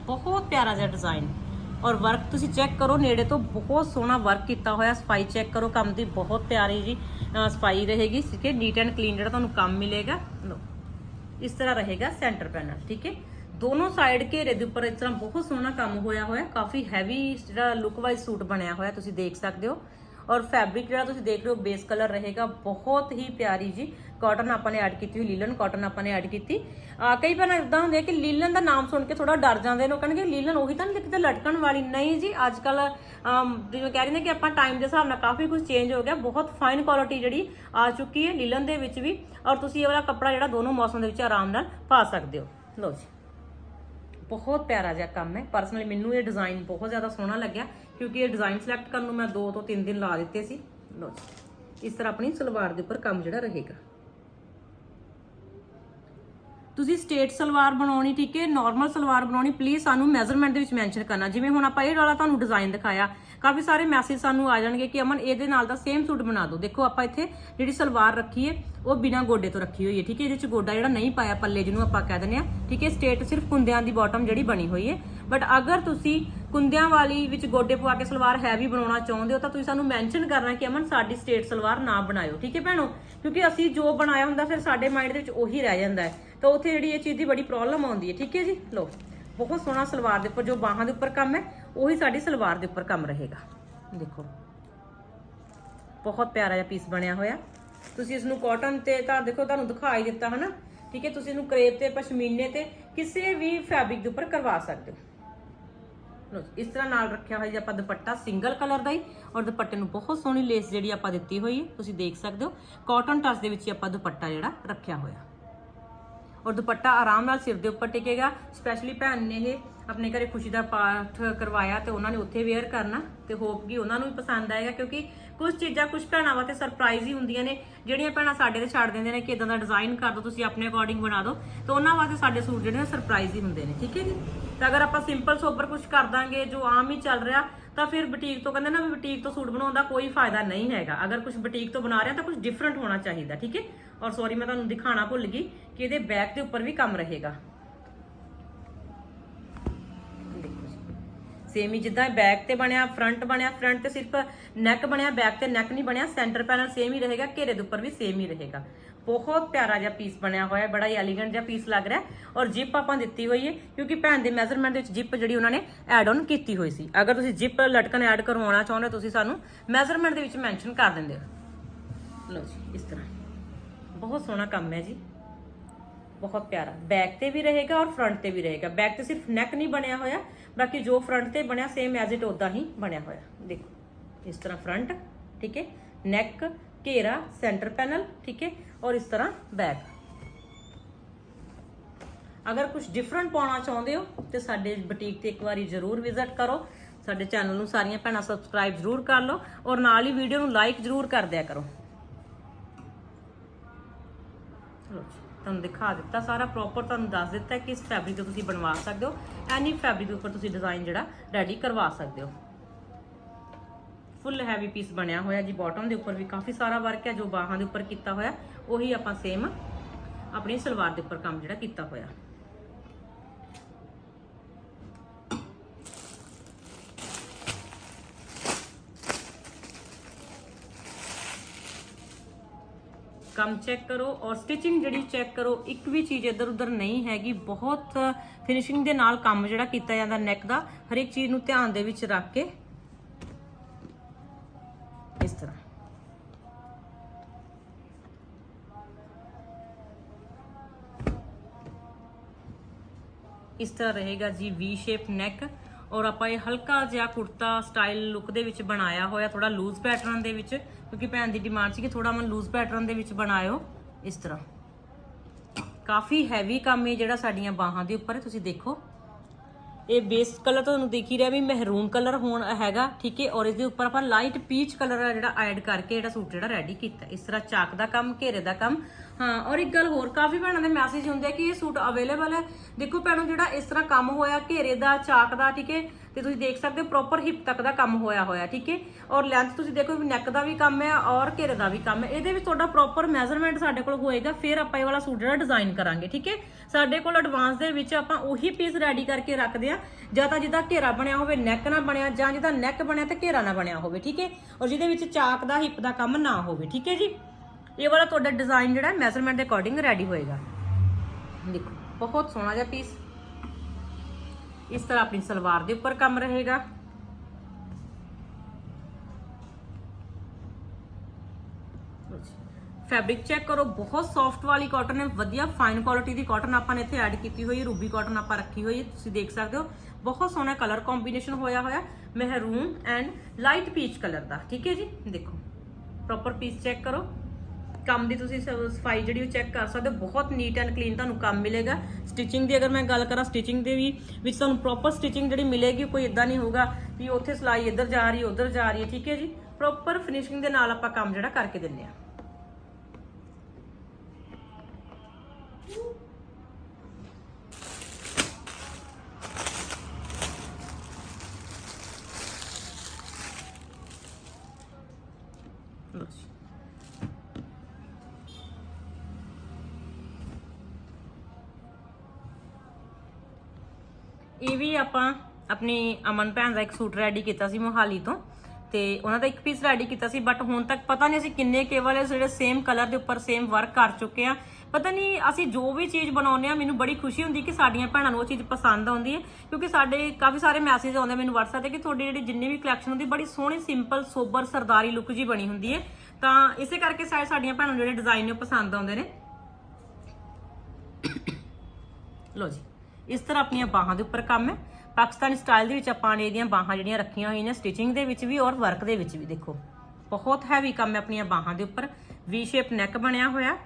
ਬਹੁਤ ਪਿਆਰਾ ਜਿਹਾ ਡਿਜ਼ਾਈਨ ਔਰ ਵਰਕ ਤੁਸੀਂ ਚੈੱਕ ਕਰੋ, ਨੇੜੇ ਤੋਂ ਬਹੁਤ ਸੋਹਣਾ ਵਰਕ ਕੀਤਾ ਹੋਇਆ। ਸਫ਼ਾਈ ਚੈੱਕ ਕਰੋ, ਕੰਮ ਦੀ ਬਹੁਤ ਪਿਆਰੀ ਜੀ। ਸਫ਼ਾਈ ਰਹੇਗੀ, ਠੀਕ ਹੈ ਨੀਟ ਐਂਡ ਕਲੀਨ ਜਿਹੜਾ ਤੁਹਾਨੂੰ ਕੰਮ ਮਿਲੇਗਾ। ਲੋ ਇਸ ਤਰ੍ਹਾਂ ਰਹੇਗਾ ਸੈਂਟਰ ਪੈਨਲ ਠੀਕ ਹੈ। ਦੋਨੋਂ ਸਾਈਡ ਘੇਰੇ ਦੇ ਉੱਪਰ ਇਸ ਤਰ੍ਹਾਂ ਬਹੁਤ ਸੋਹਣਾ ਕੰਮ ਹੋਇਆ ਹੋਇਆ। ਕਾਫੀ ਹੈਵੀ ਜਿਹੜਾ ਲੁੱਕ ਵਾਈਜ਼ ਸੂਟ ਬਣਿਆ ਹੋਇਆ, ਤੁਸੀਂ ਦੇਖ ਸਕਦੇ ਹੋ। ਔਰ ਫੈਬਰਿਕ ਜਿਹੜਾ ਤੁਸੀਂ ਦੇਖ ਰਹੇ ਹੋ ਬੇਸ ਕਲਰ ਰਹੇਗਾ। ਬਹੁਤ ਹੀ ਪਿਆਰੀ ਜੀ ਕਾਟਨ ਆਪਾਂ ਨੇ ਐਡ ਕੀਤੀ ਹੋਈ, ਲੀਲਨ ਕਾਟਨ ਆਪਾਂ ਨੇ ਐਡ ਕੀਤੀ। ਆ ਕਈ ਵਾਰ ਇਦਾਂ ਹੁੰਦੇ ਆ ਕਿ ਲੀਲਨ ਦਾ ਨਾਮ ਸੁਣ ਕੇ ਥੋੜਾ ਡਰ ਜਾਂਦੇ ਨੇ, ਉਹ ਕਹਿੰਦੇ ਲੀਲਨ ਉਹੀ ਤਾਂ ਨਹੀਂ ਕਿਤੇ ਲਟਕਣ ਵਾਲੀ। ਨਹੀਂ ਜੀ ਅੱਜ ਕੱਲ ਜਿਵੇਂ ਕਹਿ ਰਹੇ ਨੇ ਕਿ ਆਪਾਂ ਟਾਈਮ ਦੇ ਹਿਸਾਬ ਨਾਲ ਕਾਫੀ ਕੁਝ ਚੇਂਜ ਹੋ ਗਿਆ। ਬਹੁਤ ਫਾਈਨ ਕੁਆਲਿਟੀ ਜਿਹੜੀ ਆ ਚੁੱਕੀ ਹੈ ਲੀਲਨ ਦੇ ਵਿੱਚ ਵੀ। ਔਰ ਤੁਸੀਂ ਇਹ ਵਾਲਾ ਕੱਪੜਾ ਜਿਹੜਾ ਦੋਨੋਂ ਮੌਸਮ ਦੇ ਵਿੱਚ ਆਰਾਮ ਨਾਲ ਪਾ ਸਕਦੇ ਹੋ। ਲਓ ਜੀ। ਬਹੁਤ ਪਿਆਰਾ ਜਿਹਾ ਕੰਮ ਹੈ। ਪਰਸਨਲੀ ਮੈਨੂੰ ਇਹ ਡਿਜ਼ਾਈਨ ਬਹੁਤ ਜ਼ਿਆਦਾ ਸੋਹਣਾ ਲੱਗਿਆ। ਕਿਉਂਕਿ ਇਹ ਡਿਜ਼ਾਈਨ ਸਿਲੈਕਟ ਕਰਨ ਨੂੰ ਮੈਂ 2 ਤੋਂ 3 ਦਿਨ ਲਾ ਦਿੱਤੇ ਸੀ। ਲਓ ਇਸ ਤਰ੍ਹਾਂ ਆਪਣੀ ਸਲਵਾਰ ਦੇ ਉੱਪਰ ਕੰਮ ਜਿਹੜਾ ਰਹੇਗਾ। ਤੁਸੀਂ ਸਟੇਟ ਸਲਵਾਰ ਬਣਾਉਣੀ, ਠੀਕ ਹੈ ਨਾਰਮਲ ਸਲਵਾਰ ਬਣਾਉਣੀ ਪਲੀਜ਼ ਸਾਨੂੰ ਮੈਜ਼ਰਮੈਂਟ ਦੇ ਵਿੱਚ ਮੈਂਸ਼ਨ ਕਰਨਾ। ਜਿਵੇਂ ਹੁਣ ਆਪਾਂ ਇਹ ਵਾਲਾ ਤੁਹਾਨੂੰ ਡਿਜ਼ਾਈਨ ਦਿਖਾਇਆ, ਕਾਫੀ ਸਾਰੇ ਮੈਸੇਜ ਸਾਨੂੰ ਆ ਜਾਣਗੇ ਕਿ ਅਮਨ ਇਹਦੇ ਨਾਲ ਦਾ ਸੇਮ ਸੂਟ ਬਣਾ ਦਿਓ। ਦੇਖੋ, ਆਪਾਂ ਇੱਥੇ ਜਿਹੜੀ ਸਲਵਾਰ ਰੱਖੀ ਹੈ, ਉਹ ਬਿਨਾ ਗੋਡੇ ਤੋਂ ਰੱਖੀ ਹੋਈ ਹੈ, ਠੀਕ ਹੈ। ਇਹਦੇ ਵਿੱਚ ਗੋਡਾ ਜਿਹੜਾ ਨਹੀਂ ਪਾਇਆ, ਪੱਲੇ ਜਿਹਨੂੰ ਆਪਾਂ ਕਹਿ ਦਿੰਦੇ ਆ ਠੀਕ ਹੈ। ਸਟੇਟ ਸਿਰਫ ਕੁੰਦਿਆਂ ਦੀ ਬਾਟਮ ਜਿਹੜੀ ਬਣੀ ਹੋਈ ਹੈ। ਬਟ ਅਗਰ ਤੁਸੀਂ ਕੁੰਦਿਆਂ ਵਾਲੀ ਵਿੱਚ ਗੋਡੇ ਪਵਾ ਕੇ ਸਲਵਾਰ ਹੈਵੀ ਬਣਾਉਣਾ ਚਾਹੁੰਦੇ ਹੋ ਤਾਂ ਤੁਸੀਂ ਸਾਨੂੰ ਮੈਂਸ਼ਨ ਕਰਨਾ ਕਿ ਅਮਨ, ਸਾਡੀ ਸਟੇਟ ਸਲਵਾਰ ਨਾ ਬਣਾਇਓ, ਠੀਕ ਹੈ ਭੈਣੋ? ਕਿਉਂਕਿ ਅਸੀਂ ਜੋ ਬਣਾਇਆ ਹੁੰਦਾ ਫਿਰ ਸਾਡੇ ਮਾਈਂਡ ਦੇ ਵਿੱਚ ਉਹੀ ਰਹਿ ਜਾਂਦਾ ਹੈ। ਤਾਂ ਉੱਥੇ ਜਿਹੜੀ ਇਹ ਚੀਜ਼ ਦੀ ਬੜੀ ਪ੍ਰੋਬਲਮ ਆਉਂਦੀ ਹੈ, ਠੀਕ ਹੈ ਜੀ? ਲੋ ਬਹੁਤ ਸੋਹਣਾ ਸਲਵਾਰ ਦੇ ਉੱਪਰ, ਜੋ ਬਾਹਾਂ ਦੇ ਉੱਪਰ ਕੰਮ ਹੈ, ਉਹੀ ਸਾਡੀ ਸਲਵਾਰ ਦੇ ਉੱਪਰ ਕੰਮ ਰਹੇਗਾ। ਦੇਖੋ, ਬਹੁਤ ਪਿਆਰਾ ਜਿਹਾ ਪੀਸ ਬਣਿਆ ਹੋਇਆ। ਤੁਸੀਂ ਇਸ ਨੂੰ ਕਾਟਨ ਤੇ ਤਾਂ ਦੇਖੋ, ਤੁਹਾਨੂੰ ਦਿਖਾਈ ਦਿੱਤਾ, ਹਨਾ? ਠੀਕ ਹੈ, ਤੁਸੀਂ ਇਹਨੂੰ ਕਰੇਪ ਤੇ, ਪਸ਼ਮੀਨੇ ਤੇ ਕਿਸੇ ਵੀ ਫੈਬਰਿਕ ਦੇ ਉੱਪਰ ਕਰਵਾ ਸਕਦੇ ਹੋ। ਲਓ ਇਸ ਤਰ੍ਹਾਂ ਨਾਲ ਰੱਖਿਆ ਹੋਇਆ ਜੀ ਆਪਾਂ ਦੁਪੱਟਾ ਸਿੰਗਲ ਕਲਰ ਦਾ ਹੀ ਔਰ ਦੁਪੱਟੇ ਨੂੰ ਬਹੁਤ ਸੋਹਣੀ ਲੇਸ ਜਿਹੜੀ ਆਪਾਂ ਦਿੱਤੀ ਹੋਈ ਹੈ, ਤੁਸੀਂ ਦੇਖ ਸਕਦੇ ਹੋ। ਕਾਟਨ ਟੱਚ ਦੇ ਵਿੱਚ ਹੀ ਆਪਾਂ ਦੁਪੱਟਾ ਜਿਹੜਾ ਰੱਖਿਆ ਹੋਇਆ। ਔਰ ਦੁਪੱਟਾ ਆਰਾਮ ਨਾਲ ਸਿਰ ਦੇ ਉੱਪਰ ਟਿਕੇਗਾ। ਸਪੈਸ਼ਲੀ ਭੈਣ ਨੇ ਇਹ ਆਪਣੇ ਘਰੇ ਖੁਸ਼ੀ ਦਾ ਪਾਠ ਕਰਵਾਇਆ ਤੇ ਉਹਨਾਂ ਨੇ ਉੱਥੇ ਵੇਅਰ ਕਰਨਾ ਤੇ ਹੋਪ ਕਿ ਉਹਨਾਂ ਨੂੰ ਵੀ ਪਸੰਦ ਆਏਗਾ ਕਿਉਂਕਿ ਕੁਝ ਚੀਜ਼ਾਂ ਕੁਝ ਭੈਣਾਂ ਵਾਸਤੇ ਸਰਪ੍ਰਾਈਜ਼ ਹੀ ਹੁੰਦੀਆਂ ਨੇ, ਜਿਹੜੀਆਂ ਭੈਣਾਂ ਸਾਡੇ ਤੇ ਛੱਡ ਦਿੰਦੇ ਨੇ ਕਿ ਇਦਾਂ ਦਾ ਡਿਜ਼ਾਈਨ ਕਰ ਦਿਓ ਤੁਸੀਂ ਆਪਣੇ ਅਕੋਰਡਿੰਗ ਬਣਾ ਦਿਓ ਤੇ ਉਹਨਾਂ ਵਾਸਤੇ ਸਾਡੇ ਸੂਟ ਜਿਹੜੇ ਨੇ ਸਰਪ੍ਰਾਈਜ਼ ਹੀ ਹੁੰਦੇ ਨੇ, ਠੀਕ ਹੈ ਜੀ? ਤਾਂ ਅਗਰ ਆਪਾਂ ਸਿੰਪਲ ਸੋਬਰ ਕੁਝ ਕਰ ਦਾਂਗੇ, ਜੋ ਆਮ ਹੀ ਚੱਲ ਰਿਹਾ, ਤਾਂ ਫਿਰ ਬੁਟੀਕ ਤੋਂ ਕਹਿੰਦੇ ਨਾ ਵੀ ਬੁਟੀਕ ਤੋਂ ਸੂਟ ਬਣਾਉਣ ਦਾ ਕੋਈ ਫਾਇਦਾ ਨਹੀਂ ਹੈਗਾ। ਅਗਰ ਕੁਝ ਬੁਟੀਕ ਤੋਂ ਬਣਾ ਰਹੇ ਤਾਂ ਕੁਝ ਡਿਫਰੈਂਟ ਹੋਣਾ ਚਾਹੀਦਾ, ਠੀਕ ਹੈ? ਔਰ ਸੌਰੀ ਮੈਂ ਤੁਹਾਨੂੰ ਦਿਖਾਣਾ ਭੁੱਲ ਗਈ ਕਿ ਇਹਦੇ ਬੈਕ ਦੇ ਉੱਪਰ ਵੀ ਕੰਮ ਰਹੇਗਾ। ਸੇਮ ਹੀ ਜਿੱਦਾਂ ਬੈਕ ਤੇ ਬਣਿਆ ਫਰੰਟ ਬਣਿਆ ਫਰੰਟ ਤੇ ਸਿਰਫ ਨੈਕ ਬਣਿਆ ਬੈਕ ਤੇ ਨੈਕ ਨਹੀਂ ਬਣਿਆ ਸੈਂਟਰ ਪੈਨਲ ਸੇਮ ਹੀ ਰਹੇਗਾ, ਘੇਰੇ ਦੇ ਉੱਪਰ ਵੀ ਸੇਮ ਹੀ ਰਹੇਗਾ। ਬਹੁਤ ਪਿਆਰਾ ਜਿਹਾ ਪੀਸ ਬਣਿਆ ਹੋਇਆ ਹੈ ਬੜਾ ਹੀ ਐਲੀਗੈਂਟ ਜਿਹਾ ਪੀਸ ਲੱਗ ਰਿਹਾ ਔਰ ਜਿਪ ਆਪਾਂ ਦਿੱਤੀ ਹੋਈ ਹੈ, ਕਿਉਂਕਿ ਭੈਣ ਦੇ ਮੈਜ਼ਰਮੈਂਟ ਦੇ ਵਿੱਚ ਜਿਪ ਜਿਹੜੀ ਉਹਨਾਂ ਨੇ ਐਡ ਆਨ ਕੀਤੀ ਹੋਈ ਸੀ। ਅਗਰ ਤੁਸੀਂ ਜਿਪ ਲਟਕਣ ਐਡ ਕਰਵਾਉਣਾ ਚਾਹੁੰਦੇ ਹੋ, ਤੁਸੀਂ ਸਾਨੂੰ ਮੈਜ਼ਰਮੈਂਟ ਦੇ ਵਿੱਚ ਮੈਂਸ਼ਨ ਕਰ ਦਿੰਦੇ ਹੋ। ਲਓ ਜੀ, ਇਸ ਤਰ੍ਹਾਂ। ਬਹੁਤ ਸੋਹਣਾ ਕੰਮ ਹੈ ਜੀ। ਬਹੁਤ ਪਿਆਰਾ। ਬੈਕ ਤੇ ਵੀ ਰਹੇਗਾ ਔਰ ਫਰੰਟ ਤੇ ਵੀ ਰਹੇਗਾ। ਬੈਕ ਤੇ ਸਿਰਫ ਨੈਕ ਨਹੀਂ ਬਣਿਆ ਹੋਇਆ, ਬਾਕੀ ਜੋ ਫਰੰਟ ਤੇ ਬਣਿਆ ਸੇਮ ਐਜ਼ ਇਟ ਉਦਾਂ ਹੀ ਬਣਿਆ ਹੋਇਆ। ਦੇਖੋ, ਇਸ ਤਰ੍ਹਾਂ ਫਰੰਟ ਠੀਕ ਹੈ? ਨੈਕ ਘੇਰਾ ਸੈਂਟਰ ਪੈਨਲ ਠੀਕ ਹੈ? ਔਰ ਇਸ ਤਰ੍ਹਾਂ ਬੈਕ ਅਗਰ ਕੁਝ ਡਿਫਰੈਂਟ ਪਾਉਣਾ ਚਾਹੁੰਦੇ ਹੋ, ਤੇ ਸਾਡੇ ਬੁਟੀਕ ਤੇ ਇੱਕ ਵਾਰੀ ਜ਼ਰੂਰ ਵਿਜ਼ਿਟ ਕਰੋ। ਸਾਡੇ ਚੈਨਲ ਨੂੰ ਸਾਰੀਆਂ ਭੈਣਾਂ ਸਬਸਕ੍ਰਾਈਬ ਜ਼ਰੂਰ ਕਰ ਲਓ ਔਰ ਨਾਲ ਹੀ ਵੀਡੀਓ ਨੂੰ ਲਾਈਕ ਜ਼ਰੂਰ ਕਰ ਦਿਆ ਕਰੋ। ਚਲੋ ਜੀ, ਤੁਹਾਨੂੰ ਦਿਖਾ ਦਿੱਤਾ ਸਾਰਾ ਪ੍ਰੋਪਰ ਤੁਹਾਨੂੰ ਦੱਸ ਦਿੱਤਾ ਕਿ ਇਸ ਫੈਬਰਿਕ ਤੋਂ ਤੁਸੀਂ ਬਣਵਾ ਸਕਦੇ ਹੋ। ਐਨੀ ਫੈਬਰਿਕ ਦੇ ਉੱਪਰ ਤੁਸੀਂ ਡਿਜ਼ਾਈਨ ਜਿਹੜਾ ਰੈਡੀ ਕਰਵਾ ਸਕਦੇ ਹੋ। ਫੁੱਲ ਹੈਵੀ ਪੀਸ ਬਣਿਆ ਹੋਇਆ ਜੀ ਬਾਟਮ ਦੇ ਉੱਪਰ ਵੀ ਕਾਫੀ ਸਾਰਾ ਵਰਕ ਹੈ ਜੋ ਬਾਹਾਂ ਦੇ ਉੱਪਰ ਕੀਤਾ ਹੋਇਆ ਉਹੀ ਆਪਾਂ ਸੇਮ ਆਪਣੀ ਸਲਵਾਰ ਦੇ ਉੱਪਰ ਕੰਮ ਜਿਹੜਾ ਕੀਤਾ ਹੋਇਆ। ਕੰਮ ਚੈੱਕ ਕਰੋ ਔਰ ਸਟਿਚਿੰਗ ਜਿਹੜੀ ਚੈੱਕ ਕਰੋ, ਇੱਕ ਵੀ ਚੀਜ਼ ਇੱਧਰ ਉੱਧਰ ਨਹੀਂ ਹੈਗੀ। ਬਹੁਤ ਫਿਨਿਸ਼ਿੰਗ ਦੇ ਨਾਲ ਕੰਮ ਜਿਹੜਾ ਕੀਤਾ ਜਾਂਦਾ ਨੈਕ ਦਾ ਹਰ ਇੱਕ ਚੀਜ਼ ਨੂੰ ਧਿਆਨ ਦੇ ਵਿੱਚ ਰੱਖ ਕੇ। ਇਸ ਤਰ੍ਹਾਂ। ਇਸ ਤਰ੍ਹਾਂ ਰਹੇਗਾ ਜੀ ਵੀ ਸ਼ੇਪ ਨੈਕ ਔਰ ਆਪਾਂ ਇਹ ਹਲਕਾ ਜਿਹਾ ਕੁੜਤਾ ਸਟਾਈਲ ਲੁੱਕ ਦੇ ਵਿੱਚ ਬਣਾਇਆ ਹੋਇਆ ਥੋੜਾ ਲੂਜ਼ ਪੈਟਰਨ ਦੇ ਵਿੱਚ, ਕਿਉਂਕਿ ਭੈਣ ਦੀ ਡਿਮਾਂਡ ਸੀ ਕਿ ਥੋੜਾ ਮਨ ਲੂਜ਼ ਪੈਟਰਨ ਦੇ ਵਿੱਚ ਬਣਾਇਓ, ਇਸ ਤਰ੍ਹਾਂ। ਕਾਫੀ ਹੈਵੀ ਕੰਮ ਹੈ ਜਿਹੜਾ ਸਾਡੀਆਂ ਬਾਹਾਂ ਦੇ ਉੱਪਰ ਹੈ, ਤੁਸੀਂ ਦੇਖੋ। ਇਹ ਬੇਸ ਕਲਰ ਤੁਹਾਨੂੰ ਦੇਖ ਹੀ ਰਿਹਾ ਵੀ ਮਹਿਰੂਨ ਕਲਰ ਹੋਣ ਹੈਗਾ, ਠੀਕ ਹੈ? ਔਰ ਇਸ ਦੇ ਉੱਪਰ ਆਪਾਂ ਲਾਈਟ ਪੀਚ ਕਲਰ ਜਿਹੜਾ ਐਡ ਕਰਕੇ ਜਿਹੜਾ ਸੂਟ ਜਿਹੜਾ ਰੈਡੀ ਕੀਤਾ। ਇਸ ਤਰ੍ਹਾਂ ਚਾਕ ਦਾ ਕੰਮ, ਘੇਰੇ ਦਾ ਕੰਮ। ਹਾਂ, ਔਰ ਇੱਕ ਗੱਲ ਹੋਰ, ਕਾਫੀ ਭੈਣਾਂ ਦੇ ਮੈਸੇਜ ਹੁੰਦੇ ਆ ਕਿ ਇਹ ਸੂਟ ਅਵੇਲੇਬਲ ਹੈ। ਦੇਖੋ ਭੈਣੋ, ਜਿਹੜਾ ਇਸ ਤਰ੍ਹਾਂ ਕੰਮ ਹੋਇਆ, ਘੇਰੇ ਦਾ, ਚਾਕ ਦਾ, ਠੀਕ ਹੈ? ਤੇ ਤੁਸੀਂ ਦੇਖ ਸਕਦੇ ਹੋ ਪ੍ਰੋਪਰ ਹਿਪ ਤੱਕ ਦਾ ਕੰਮ ਹੋਇਆ ਹੋਇਆ, ਠੀਕ ਹੈ? ਔਰ ਲੈਂਥ ਤੁਸੀਂ ਦੇਖੋ ਵੀ ਨੈਕ ਦਾ ਵੀ ਕੰਮ ਹੈ ਔਰ ਘੇਰੇ ਦਾ ਵੀ ਕੰਮ ਹੈ। ਇਹਦੇ ਵਿੱਚ ਤੁਹਾਡਾ ਪ੍ਰੋਪਰ ਮੈਜ਼ਰਮੈਂਟ ਸਾਡੇ ਕੋਲ ਹੋਏਗਾ, ਫਿਰ ਆਪਾਂ ਇਹ ਵਾਲਾ ਸੂਟ ਜਿਹੜਾ ਡਿਜ਼ਾਈਨ ਕਰਾਂਗੇ, ਠੀਕ ਹੈ? ਸਾਡੇ ਕੋਲ ਐਡਵਾਂਸ ਦੇ ਵਿੱਚ ਆਪਾਂ ਉਹੀ ਪੀਸ ਰੈਡੀ ਕਰਕੇ ਰੱਖਦੇ ਆ ਜਾਂ ਤਾਂ ਜਿਹਦਾ ਘੇਰਾ ਬਣਿਆ ਹੋਵੇ ਨੈਕ ਨਾ ਬਣਿਆ, ਜਾਂ ਜਿਹਦਾ ਨੈਕ ਬਣਿਆ ਤੇ ਘੇਰਾ ਨਾ ਬਣਿਆ ਹੋਵੇ, ਠੀਕ ਹੈ? ਔਰ ਜਿਹਦੇ ਵਿੱਚ ਚਾਕ ਦਾ ਹਿਪ ਦਾ ਕੰਮ ਨਾ ਹੋਵੇ, ਠੀਕ ਹੈ ਜੀ? ਇਹ ਵਾਲਾ ਤੁਹਾਡਾ ਡਿਜ਼ਾਈਨ ਜਿਹੜਾ ਮੈਜ਼ਰਮੈਂਟ ਦੇ ਅਕੋਰਡਿੰਗ ਰੈਡੀ ਹੋਏਗਾ। ਦੇਖੋ, ਬਹੁਤ ਸੋਹਣਾ ਜਿਹਾ ਪੀਸ ਇਸ ਤਰ੍ਹਾਂ ਆਪਣੀ ਸਲਵਾਰ ਦੇ ਉੱਪਰ ਕੰਮ ਰਹੇਗਾ। ਫੈਬਰਿਕ ਚੈੱਕ ਕਰੋ, ਬਹੁਤ ਸੌਫਟ ਵਾਲੀ ਕਾਟਨ ਹੈ, ਵਧੀਆ ਫਾਈਨ ਕੁਆਲਿਟੀ ਦੀ ਕਾਟਨ ਆਪਾਂ ਨੇ ਇੱਥੇ ਐਡ ਕੀਤੀ ਹੋਈ ਹੈ, ਰੂਬੀ ਕਾਟਨ ਆਪਾਂ ਰੱਖੀ ਹੋਈ ਹੈ, ਤੁਸੀਂ ਦੇਖ ਸਕਦੇ ਹੋ। ਬਹੁਤ ਸੋਹਣਾ ਕਲਰ ਕੰਬੀਨੇਸ਼ਨ ਹੋਇਆ ਹੋਇਆ, maroon and light peach colour ਦਾ, ਠੀਕ ਹੈ ਜੀ? ਦੇਖੋ ਪ੍ਰੋਪਰ ਪੀਸ ਚੈੱਕ ਕਰੋ। ਕੰਮ ਦੀ ਤੁਸੀਂ ਸ- ਸਫ਼ਾਈ ਜਿਹੜੀ ਉਹ ਚੈੱਕ ਕਰ ਸਕਦੇ ਹੋ। ਬਹੁਤ ਨੀਟ ਐਂਡ ਕਲੀਨ ਤੁਹਾਨੂੰ ਕੰਮ ਮਿਲੇਗਾ। ਸਟਿਚਿੰਗ ਦੀ ਅਗਰ ਮੈਂ ਗੱਲ ਕਰਾਂ ਸਟਿਚਿੰਗ ਦੇ ਵੀ ਵਿੱਚ ਤੁਹਾਨੂੰ ਪ੍ਰੋਪਰ ਸਟਿਚਿੰਗ ਜਿਹੜੀ ਮਿਲੇਗੀ ਕੋਈ ਇਦਾਂ ਨਹੀਂ ਹੋਊਗਾ ਵੀ ਉੱਥੇ ਸਲਾਈ ਇੱਧਰ ਜਾ ਰਹੀ ਹੈ ਉੱਧਰ ਜਾ ਰਹੀ ਹੈ। ਠੀਕ ਹੈ ਜੀ? ਪ੍ਰੋਪਰ ਫਿਨਿਸ਼ਿੰਗ ਦੇ ਨਾਲ ਆਪਾਂ ਕੰਮ ਜਿਹੜਾ ਕਰਕੇ ਦਿੰਦੇ ਆ ਲਓ ਜੀ ਇਹ ਵੀ ਆਪਾਂ ਆਪਣੀ ਅਮਨ ਭੈਣ ਦਾ ਇੱਕ ਸੂਟ ਰੈਡੀ ਕੀਤਾ ਸੀ ਮੋਹਾਲੀ ਤੋਂ ਤੇ ਉਹਨਾਂ ਦਾ ਇੱਕ ਪੀਸ ਰੈਡੀ ਕੀਤਾ ਸੀ ਬਟ ਹੁਣ ਤੱਕ ਪਤਾ ਨਹੀਂ ਅਸੀਂ ਕਿੰਨੇ ਕੇਵਲ ਜਿਹੜੇ ਸੇਮ ਕਲਰ ਦੇ ਉੱਪਰ ਸੇਮ ਵਰਕ ਕਰ ਚੁੱਕੇ ਆ ਪਤਾ ਨਹੀਂ ਅਸੀਂ ਜੋ ਵੀ ਚੀਜ਼ ਬਣਾਉਂਦੇ ਆ ਮੈਨੂੰ ਬੜੀ ਖੁਸ਼ੀ ਹੁੰਦੀ ਕਿ ਸਾਡੀਆਂ ਭੈਣਾਂ ਨੂੰ ਉਹ ਚੀਜ਼ ਪਸੰਦ ਆਉਂਦੀ ਹੈ, ਕਿਉਂਕਿ ਸਾਡੇ ਕਾਫੀ ਸਾਰੇ ਮੈਸੇਜ ਆਉਂਦੇ ਮੈਨੂੰ WhatsApp ਤੇ ਕਿ ਤੁਹਾਡੀ ਜਿਹੜੀ ਜਿੰਨੀ ਵੀ ਕਲੈਕਸ਼ਨ ਹੁੰਦੀ, ਬੜੀ ਸੋਹਣੀ ਸਿੰਪਲ ਸੋਬਰ ਸਰਦਾਰੀ ਲੁੱਕ ਜੀ ਬਣੀ ਹੁੰਦੀ ਹੈ। ਤਾਂ ਇਸੇ ਕਰਕੇ ਸ਼ਾਇਦ ਸਾਡੀਆਂ ਭੈਣਾਂ ਨੂੰ ਜਿਹੜੇ ਡਿਜ਼ਾਈਨ ਨੇ ਉਹ ਪਸੰਦ ਆਉਂਦੇ ਨੇ। ਲੋ ਜੀ, ਇਸ ਤਰ੍ਹਾਂ ਆਪਣੀਆਂ ਬਾਹਾਂ ਦੇ ਉੱਪਰ ਕੰਮ ਹੈ। ਪਾਕਿਸਤਾਨੀ ਸਟਾਈਲ ਦੇ ਵਿੱਚ ਆਪਾਂ ਨੇ ਇਹਦੀਆਂ ਬਾਹਾਂ ਜਿਹੜੀਆਂ ਰੱਖੀਆਂ ਹੋਈਆਂ ਨੇ ਸਟਿਚਿੰਗ ਦੇ ਵਿੱਚ ਵੀ ਔਰ ਵਰਕ ਦੇ ਵਿੱਚ ਵੀ ਦੇਖੋ। ਬਹੁਤ ਹੈਵੀ ਕੰਮ ਹੈ ਆਪਣੀਆਂ ਬਾਹਾਂ ਦੇ ਉੱਪਰ। ਵੀ ਸ਼ੇਪ ਨੈਕ ਬਣਿਆ ਹੋਇਆ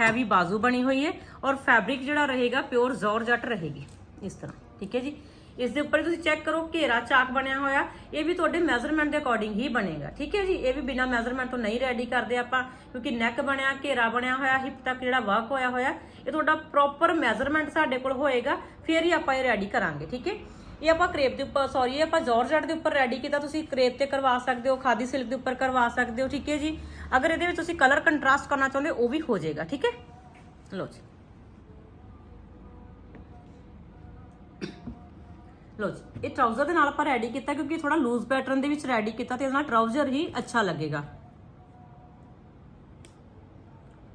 ਹੈਵੀ ਬਾਜ਼ੂ ਬਣੀ ਹੋਈ ਹੈ ਔਰ ਫੈਬਰਿਕ ਜਿਹੜਾ ਰਹੇਗਾ ਪਿਓਰ ਜ਼ੋਰਜੱਟ ਰਹੇਗੀ। ਇਸ ਤਰ੍ਹਾਂ, ਠੀਕ ਹੈ ਜੀ? ਇਸ ਦੇ ਉੱਪਰ ਤੁਸੀਂ ਚੈੱਕ ਕਰੋ, ਘੇਰਾ ਚਾਕ ਬਣਿਆ ਹੋਇਆ, ਇਹ ਵੀ ਤੁਹਾਡੇ ਮੈਜ਼ਰਮੈਂਟ ਦੇ ਅਕੋਰਡਿੰਗ ਹੀ ਬਣੇਗਾ, ਠੀਕ ਹੈ ਜੀ? ਇਹ ਵੀ ਬਿਨਾ ਮੈਜ਼ਰਮੈਂਟ ਤੋਂ ਨਹੀਂ ਰੈਡੀ ਕਰਦੇ ਆਪਾਂ, ਕਿਉਂਕਿ ਨੈਕ ਬਣਿਆ, ਘੇਰਾ ਬਣਿਆ ਹੋਇਆ ਹਿਪ ਤੱਕ ਜਿਹੜਾ ਵਰਕ ਹੋਇਆ ਹੋਇਆ, ਇਹ ਤੁਹਾਡਾ ਪ੍ਰੋਪਰ ਮੈਜ਼ਰਮੈਂਟ ਸਾਡੇ ਕੋਲ ਹੋਏਗਾ, ਫਿਰ ਹੀ ਆਪਾਂ ਇਹ ਰੈਡੀ ਕਰਾਂਗੇ, ਠੀਕ ਹੈ? ਇਹ ਆਪਾਂ ਕਰੇਪ ਦੇ ਉੱਪਰ ਸੌਰੀ ਇਹ ਆਪਾਂ ਜਾਰਜਟ ਦੇ ਉੱਪਰ ਰੈਡੀ ਕੀਤਾ, ਤੁਸੀਂ ਕਰੇਪ ਤੇ ਕਰਵਾ ਸਕਦੇ ਹੋ, ਖਾਦੀ ਸਿਲਕ ਦੇ ਉੱਪਰ ਕਰਵਾ ਸਕਦੇ ਹੋ, ਠੀਕ ਹੈ ਜੀ? ਅਗਰ ਇਹਦੇ ਵਿੱਚ ਤੁਸੀਂ ਕਲਰ ਕੰਟਰਾਸਟ ਕਰਨਾ ਚਾਹੁੰਦੇ ਹੋ, ਉਹ ਵੀ ਹੋ ਜਾਏਗਾ, ਠੀਕ ਹੈ? ਲਓ ਜੀ। ਲਓ ਜੀ, ਇਹ ਟਰਾਊਜ਼ਰ ਦੇ ਨਾਲ ਆਪਾਂ ਰੈਡੀ ਕੀਤਾ, ਕਿਉਂਕਿ ਥੋੜਾ ਲੂਜ਼ ਪੈਟਰਨ ਦੇ ਵਿੱਚ ਰੈਡੀ ਕੀਤਾ ਤੇ ਇਹਦੇ ਨਾਲ ਟਰਾਊਜ਼ਰ ਹੀ ਅੱਛਾ ਲੱਗੇਗਾ।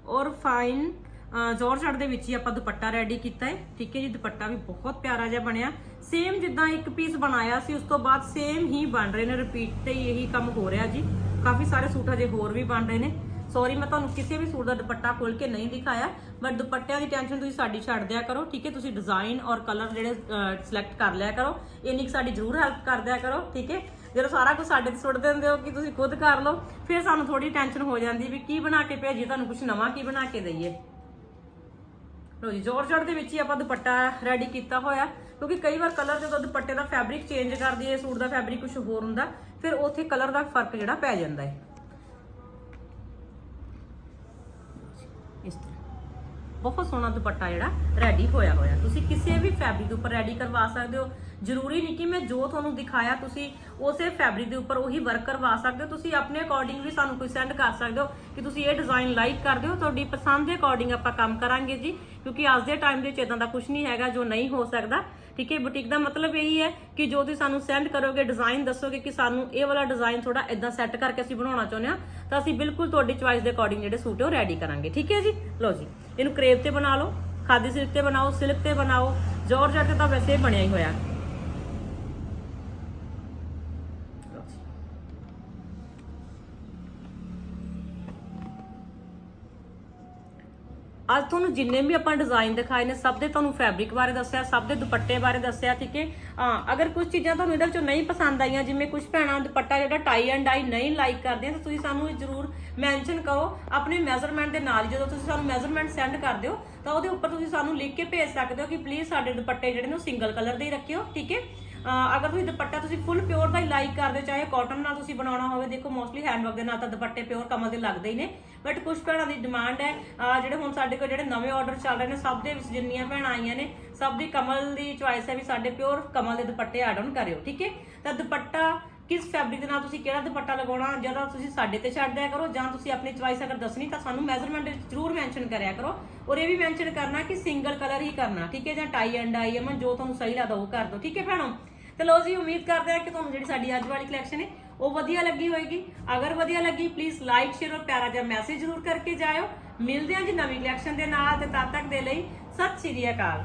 ਔਰ ਫਾਈਨ ਜ਼ੋਰ ਜੋਰਜਟ ਦੇ ਵਿੱਚ ਹੀ ਆਪਾਂ ਦੁਪੱਟਾ ਰੈਡੀ ਕੀਤਾ ਹੈ। ਠੀਕ ਹੈ ਜੀ, ਦੁਪੱਟਾ ਵੀ ਬਹੁਤ ਪਿਆਰਾ ਜਿਹਾ ਬਣਿਆ। ਸੇਮ ਜਿੱਦਾਂ ਇੱਕ ਪੀਸ ਬਣਾਇਆ ਸੀ, ਉਸ ਤੋਂ ਬਾਅਦ ਸੇਮ ਹੀ ਬਣ ਰਹੇ ਨੇ। ਰਿਪੀਟ ਤੇ ਹੀ ਇਹੀ ਕੰਮ ਹੋ ਰਿਹਾ ਜੀ। ਕਾਫੀ ਸਾਰੇ ਸੂਟ ਹਜੇ ਹੋਰ ਵੀ ਬਣ ਰਹੇ ਨੇ। ਸੌਰੀ ਮੈਂ ਤੁਹਾਨੂੰ ਕਿਸੇ ਵੀ ਸੂਟ ਦਾ ਦੁਪੱਟਾ ਖੋਲ ਕੇ ਨਹੀਂ ਦਿਖਾਇਆ ਬਟ ਦੁਪੱਟਿਆਂ ਦੀ ਟੈਨਸ਼ਨ ਤੁਸੀਂ ਸਾਡੀ ਛੱਡ ਦਿਆ ਕਰੋ। ਠੀਕ ਹੈ, ਤੁਸੀਂ ਡਿਜ਼ਾਈਨ ਔਰ ਕਲਰ ਜਿਹੜੇ ਸਿਲੈਕਟ ਕਰ ਲਿਆ ਕਰੋ। ਇੰਨੀ ਕੁ ਸਾਡੀ ਜ਼ਰੂਰ ਹੈਲਪ ਕਰ ਦਿਆ ਕਰੋ। ਠੀਕ ਹੈ, ਜਦੋਂ ਸਾਰਾ ਕੁਝ ਸਾਡੇ ਤੇ ਸੁੱਟ ਦਿੰਦੇ ਹੋ ਕਿ ਤੁਸੀਂ ਖੁਦ ਕਰ ਲਓ, ਫਿਰ ਸਾਨੂੰ ਥੋੜੀ ਟੈਨਸ਼ਨ ਹੋ ਜਾਂਦੀ ਵੀ ਕੀ ਬਣਾ ਕੇ ਭੇਜੀਏ, ਤੁਹਾਨੂੰ ਕੁਝ ਨਵਾਂ ਕੀ ਬਣਾ ਕੇ ਦਈਏ। ਲੋ ਜੀ ਜੋਰਜਟ ਦੇ ਵਿੱਚ ਹੀ ਆਪਾਂ ਦੁਪੱਟਾ ਰੈਡੀ ਕੀਤਾ ਹੋਇਆ। ਕਿਉਂਕਿ ਕਈ ਵਾਰ ਕਲਰ ਜਦੋਂ ਦੁਪੱਟੇ ਦਾ ਫੈਬਰਿਕ ਚੇਂਜ ਕਰ ਦਈਏ ਸੂਟ ਦਾ ਫੈਬਰਿਕ ਕੁਝ ਹੋਰ ਹੁੰਦਾ, ਫਿਰ ਉੱਥੇ ਕਲਰ ਦਾ ਫ਼ਰਕ ਜਿਹੜਾ ਪੈ ਜਾਂਦਾ ਹੈ। ਇਸ ਤਰ੍ਹਾਂ। ਬਹੁਤ ਸੋਹਣਾ ਦੁਪੱਟਾ ਜਿਹੜਾ ਰੈਡੀ ਹੋਇਆ ਹੋਇਆ। ਤੁਸੀਂ ਕਿਸੇ ਵੀ ਫੈਬਰਿਕ ਦੇ ਉੱਪਰ ਰੈਡੀ ਕਰਵਾ ਸਕਦੇ ਹੋ। ਜ਼ਰੂਰੀ ਨਹੀਂ ਕਿ ਮੈਂ ਜੋ ਤੁਹਾਨੂੰ ਦਿਖਾਇਆ, ਤੁਸੀਂ ਉਸੇ ਫੈਬਰਿਕ ਦੇ ਉੱਪਰ ਉਹੀ ਵਰਕ ਕਰਵਾ ਸਕਦੇ ਹੋ। ਤੁਸੀਂ ਆਪਣੇ ਅਕੋਰਡਿੰਗ ਵੀ ਸਾਨੂੰ ਕੋਈ ਸੈਂਡ ਕਰ ਸਕਦੇ ਹੋ ਕਿ ਤੁਸੀਂ ਇਹ ਡਿਜ਼ਾਈਨ ਲਾਈਕ ਕਰਦੇ ਹੋ। ਤੁਹਾਡੀ ਪਸੰਦ ਦੇ ਅਕੋਰਡਿੰਗ ਆਪਾਂ ਕੰਮ ਕਰਾਂਗੇ ਜੀ, ਕਿਉਂਕਿ ਅੱਜ ਦੇ ਟਾਈਮ ਦੇ ਵਿੱਚ ਇਦਾਂ ਦਾ ਕੁਝ ਨਹੀਂ ਹੈਗਾ ਜੋ ਨਹੀਂ ਹੋ ਸਕਦਾ। ਠੀਕ ਹੈ ਬੁਟੀਕ ਦਾ ਮਤਲਬ ਇਹੀ ਹੈ ਕਿ ਜੋ ਤੁਸੀਂ ਸਾਨੂੰ ਸੈਂਡ ਕਰੋਗੇ ਡਿਜ਼ਾਈਨ ਦੱਸੋਗੇ ਕਿ ਸਾਨੂੰ ਇਹ ਵਾਲਾ ਡਿਜ਼ਾਈਨ ਥੋੜਾ ਇਦਾਂ ਸੈੱਟ ਕਰਕੇ ਅਸੀਂ ਬਣਾਉਣਾ ਚਾਹੁੰਦੇ ਹਾਂ, ਤਾਂ ਅਸੀਂ ਬਿਲਕੁਲ ਤੁਹਾਡੀ ਚੁਆਇਸ ਦੇ ਅਕੋਰਡਿੰਗ ਜਿਹੜੇ ਸੂਟ ਹੈ, ਉਹ ਰੈਡੀ ਕਰਾਂਗੇ। ਠੀਕ ਹੈ ਜੀ? ਲਓ ਜੀ, ਇਹਨੂੰ ਕਰੇਪ ਤੇ ਬਣਾ ਲਓ, ਖਾਦੀ ਸਿਲਕ ਤੇ ਬਣਾਓ ਸਿਲਕ ਤੇ ਬਣਾਓ ਜੋਰਜਟ ਤੇ ਤਾਂ ਵੈਸੇ ਬਣਿਆ ਹੀ ਹੋਇਆ। ਅੱਜ ਤੁਹਾਨੂੰ ਜਿੰਨੇ ਵੀ ਆਪਾਂ ਡਿਜ਼ਾਈਨ ਦਿਖਾਏ ਨੇ, ਸਭ ਦੇ ਤੁਹਾਨੂੰ ਫੈਬਰਿਕ ਬਾਰੇ ਦੱਸਿਆ, ਸਭ ਦੇ ਦੁਪੱਟੇ ਬਾਰੇ ਦੱਸਿਆ, ਠੀਕ ਹੈ? ਹਾਂ, ਅਗਰ ਕੁਝ ਚੀਜ਼ਾਂ ਤੁਹਾਨੂੰ ਇਹਦੇ ਵਿੱਚੋਂ ਨਹੀਂ ਪਸੰਦ ਆਈਆਂ, ਜਿਵੇਂ ਕੁਝ ਭੈਣਾਂ ਦੁਪੱਟਾ ਜਿਹੜਾ ਟਾਈ ਐਂਡ ਡਾਈ ਨਹੀਂ ਲਾਈਕ ਕਰਦੀਆਂ, ਤਾਂ ਤੁਸੀਂ ਸਾਨੂੰ ਇਹ ਜ਼ਰੂਰ ਮੈਂਸ਼ਨ ਕਰੋ। ਆਪਣੇ ਮੈਜ਼ਰਮੈਂਟ ਦੇ ਨਾਲ ਜਦੋਂ ਤੁਸੀਂ ਸਾਨੂੰ ਮੈਜ਼ਰਮੈਂਟ ਸੈਂਡ ਕਰ ਦਿਓ, ਤਾਂ ਉਹਦੇ ਉੱਪਰ ਤੁਸੀਂ ਸਾਨੂੰ ਲਿਖ ਕੇ ਭੇਜ ਸਕਦੇ ਹੋ ਕਿ ਪਲੀਜ਼ ਸਾਡੇ ਦੁਪੱਟੇ ਜਿਹੜੇ ਨੇ ਉਹ ਸਿੰਗਲ ਕਲਰ ਦੇ ਹੀ ਰੱਖਿਓ, ਠੀਕ ਹੈ? ਅਗਰ ਤੁਸੀਂ ਦੁਪੱਟਾ ਤੁਸੀਂ ਫੁੱਲ ਪਿਓਰ ਦਾ ਹੀ ਲਾਈਕ ਕਰਦੇ ਹੋ, ਚਾਹੇ ਕਾਟਨ ਨਾਲ ਤੁਸੀਂ ਬਣਾਉਣਾ ਹੋਵੇ ਦੇਖੋ ਮੋਸਟਲੀ ਹੈਂਡਵਰਕ ਦੇ ਨਾਲ ਤਾਂ ਦੁਪੱਟੇ ਪਿਓਰ ਕਮਲ ਦੇ ਲੱਗਦੇ ਹੀ ਨੇ ਬਟ ਕੁਝ ਭੈਣਾਂ ਦੀ ਡਿਮਾਂਡ ਹੈ ਜਿਹੜੇ ਹੁਣ ਸਾਡੇ ਕੋਲ ਜਿਹੜੇ ਨਵੇਂ ਆਰਡਰ ਚੱਲ ਰਹੇ ਨੇ ਸਭ ਦੇ ਵਿੱਚ ਜਿੰਨੀਆਂ ਭੈਣਾਂ ਆਈਆਂ ਨੇ ਸਭ ਦੀ ਕਮਲ ਦੀ ਚੁਆਇਸ ਹੈ ਵੀ ਸਾਡੇ ਪਿਓਰ ਕਮਲ ਦੇ ਦੁਪੱਟੇ ਐਡ ਆਨ ਕਰਿਓ ਠੀਕ ਹੈ? ਤਾਂ ਦੁਪੱਟਾ ਕਿਸ ਫੈਬਰਿਕ ਦੇ ਨਾਲ ਤੁਸੀਂ ਕਿਹੜਾ ਦੁਪੱਟਾ ਲਗਾਉਣਾ ਜਦੋਂ ਤੁਸੀਂ ਸਾਡੇ ਤੇ ਛੱਡ ਦਿਆ ਕਰੋ ਜਾਂ ਤੁਸੀਂ ਆਪਣੀ ਚੁਆਇਸ ਅਗਰ ਦੱਸਣੀ ਤਾਂ ਸਾਨੂੰ ਮੈਜ਼ਰਮੈਂਟ ਜ਼ਰੂਰ ਮੈਂਸ਼ਨ ਕਰਿਆ ਕਰੋ ਔਰ ਇਹ ਵੀ ਮੈਂਸ਼ਨ ਕਰਨਾ ਕਿ ਸਿੰਗਲ ਕਲਰ ਹੀ ਕਰਨਾ ਠੀਕ ਹੈ? ਜਾਂ ਟਾਈ ਐਂਡ ਆਈ ਅਮਨ ਜੋ ਤੁਹਾਨੂੰ ਸਹੀ ਲੱਗਦਾ ਉਹ ਕਰ ਦਿਓ ਠੀਕ ਹੈ ਭੈਣੋ? ਤੇ ਲੋ ਜੀ, ਉਮੀਦ ਕਰਦੇ ਹਾਂ ਕਿ ਤੁਹਾਨੂੰ ਜਿਹੜੀ ਸਾਡੀ ਅੱਜ ਵਾਲੀ ਕਲੈਕਸ਼ਨ ਹੈ, ਉਹ ਵਧੀਆ ਲੱਗੀ ਹੋਏਗੀ। ਅਗਰ ਵਧੀਆ ਲੱਗੀ ਪਲੀਜ਼ ਲਾਈਕ ਸ਼ੇਅਰ ਔਰ ਪਿਆਰਾ ਜਿਹਾ ਮੈਸੇਜ ਜ਼ਰੂਰ ਕਰਕੇ ਜਾਇਓ। ਮਿਲਦੇ ਹਾਂ ਜੀ ਨਵੀਂ ਕਲੈਕਸ਼ਨ ਦੇ ਨਾਲ ਤੇ ਤਦ ਤੱਕ ਦੇ ਲਈ ਸਤਿ ਸ਼੍ਰੀ ਅਕਾਲ।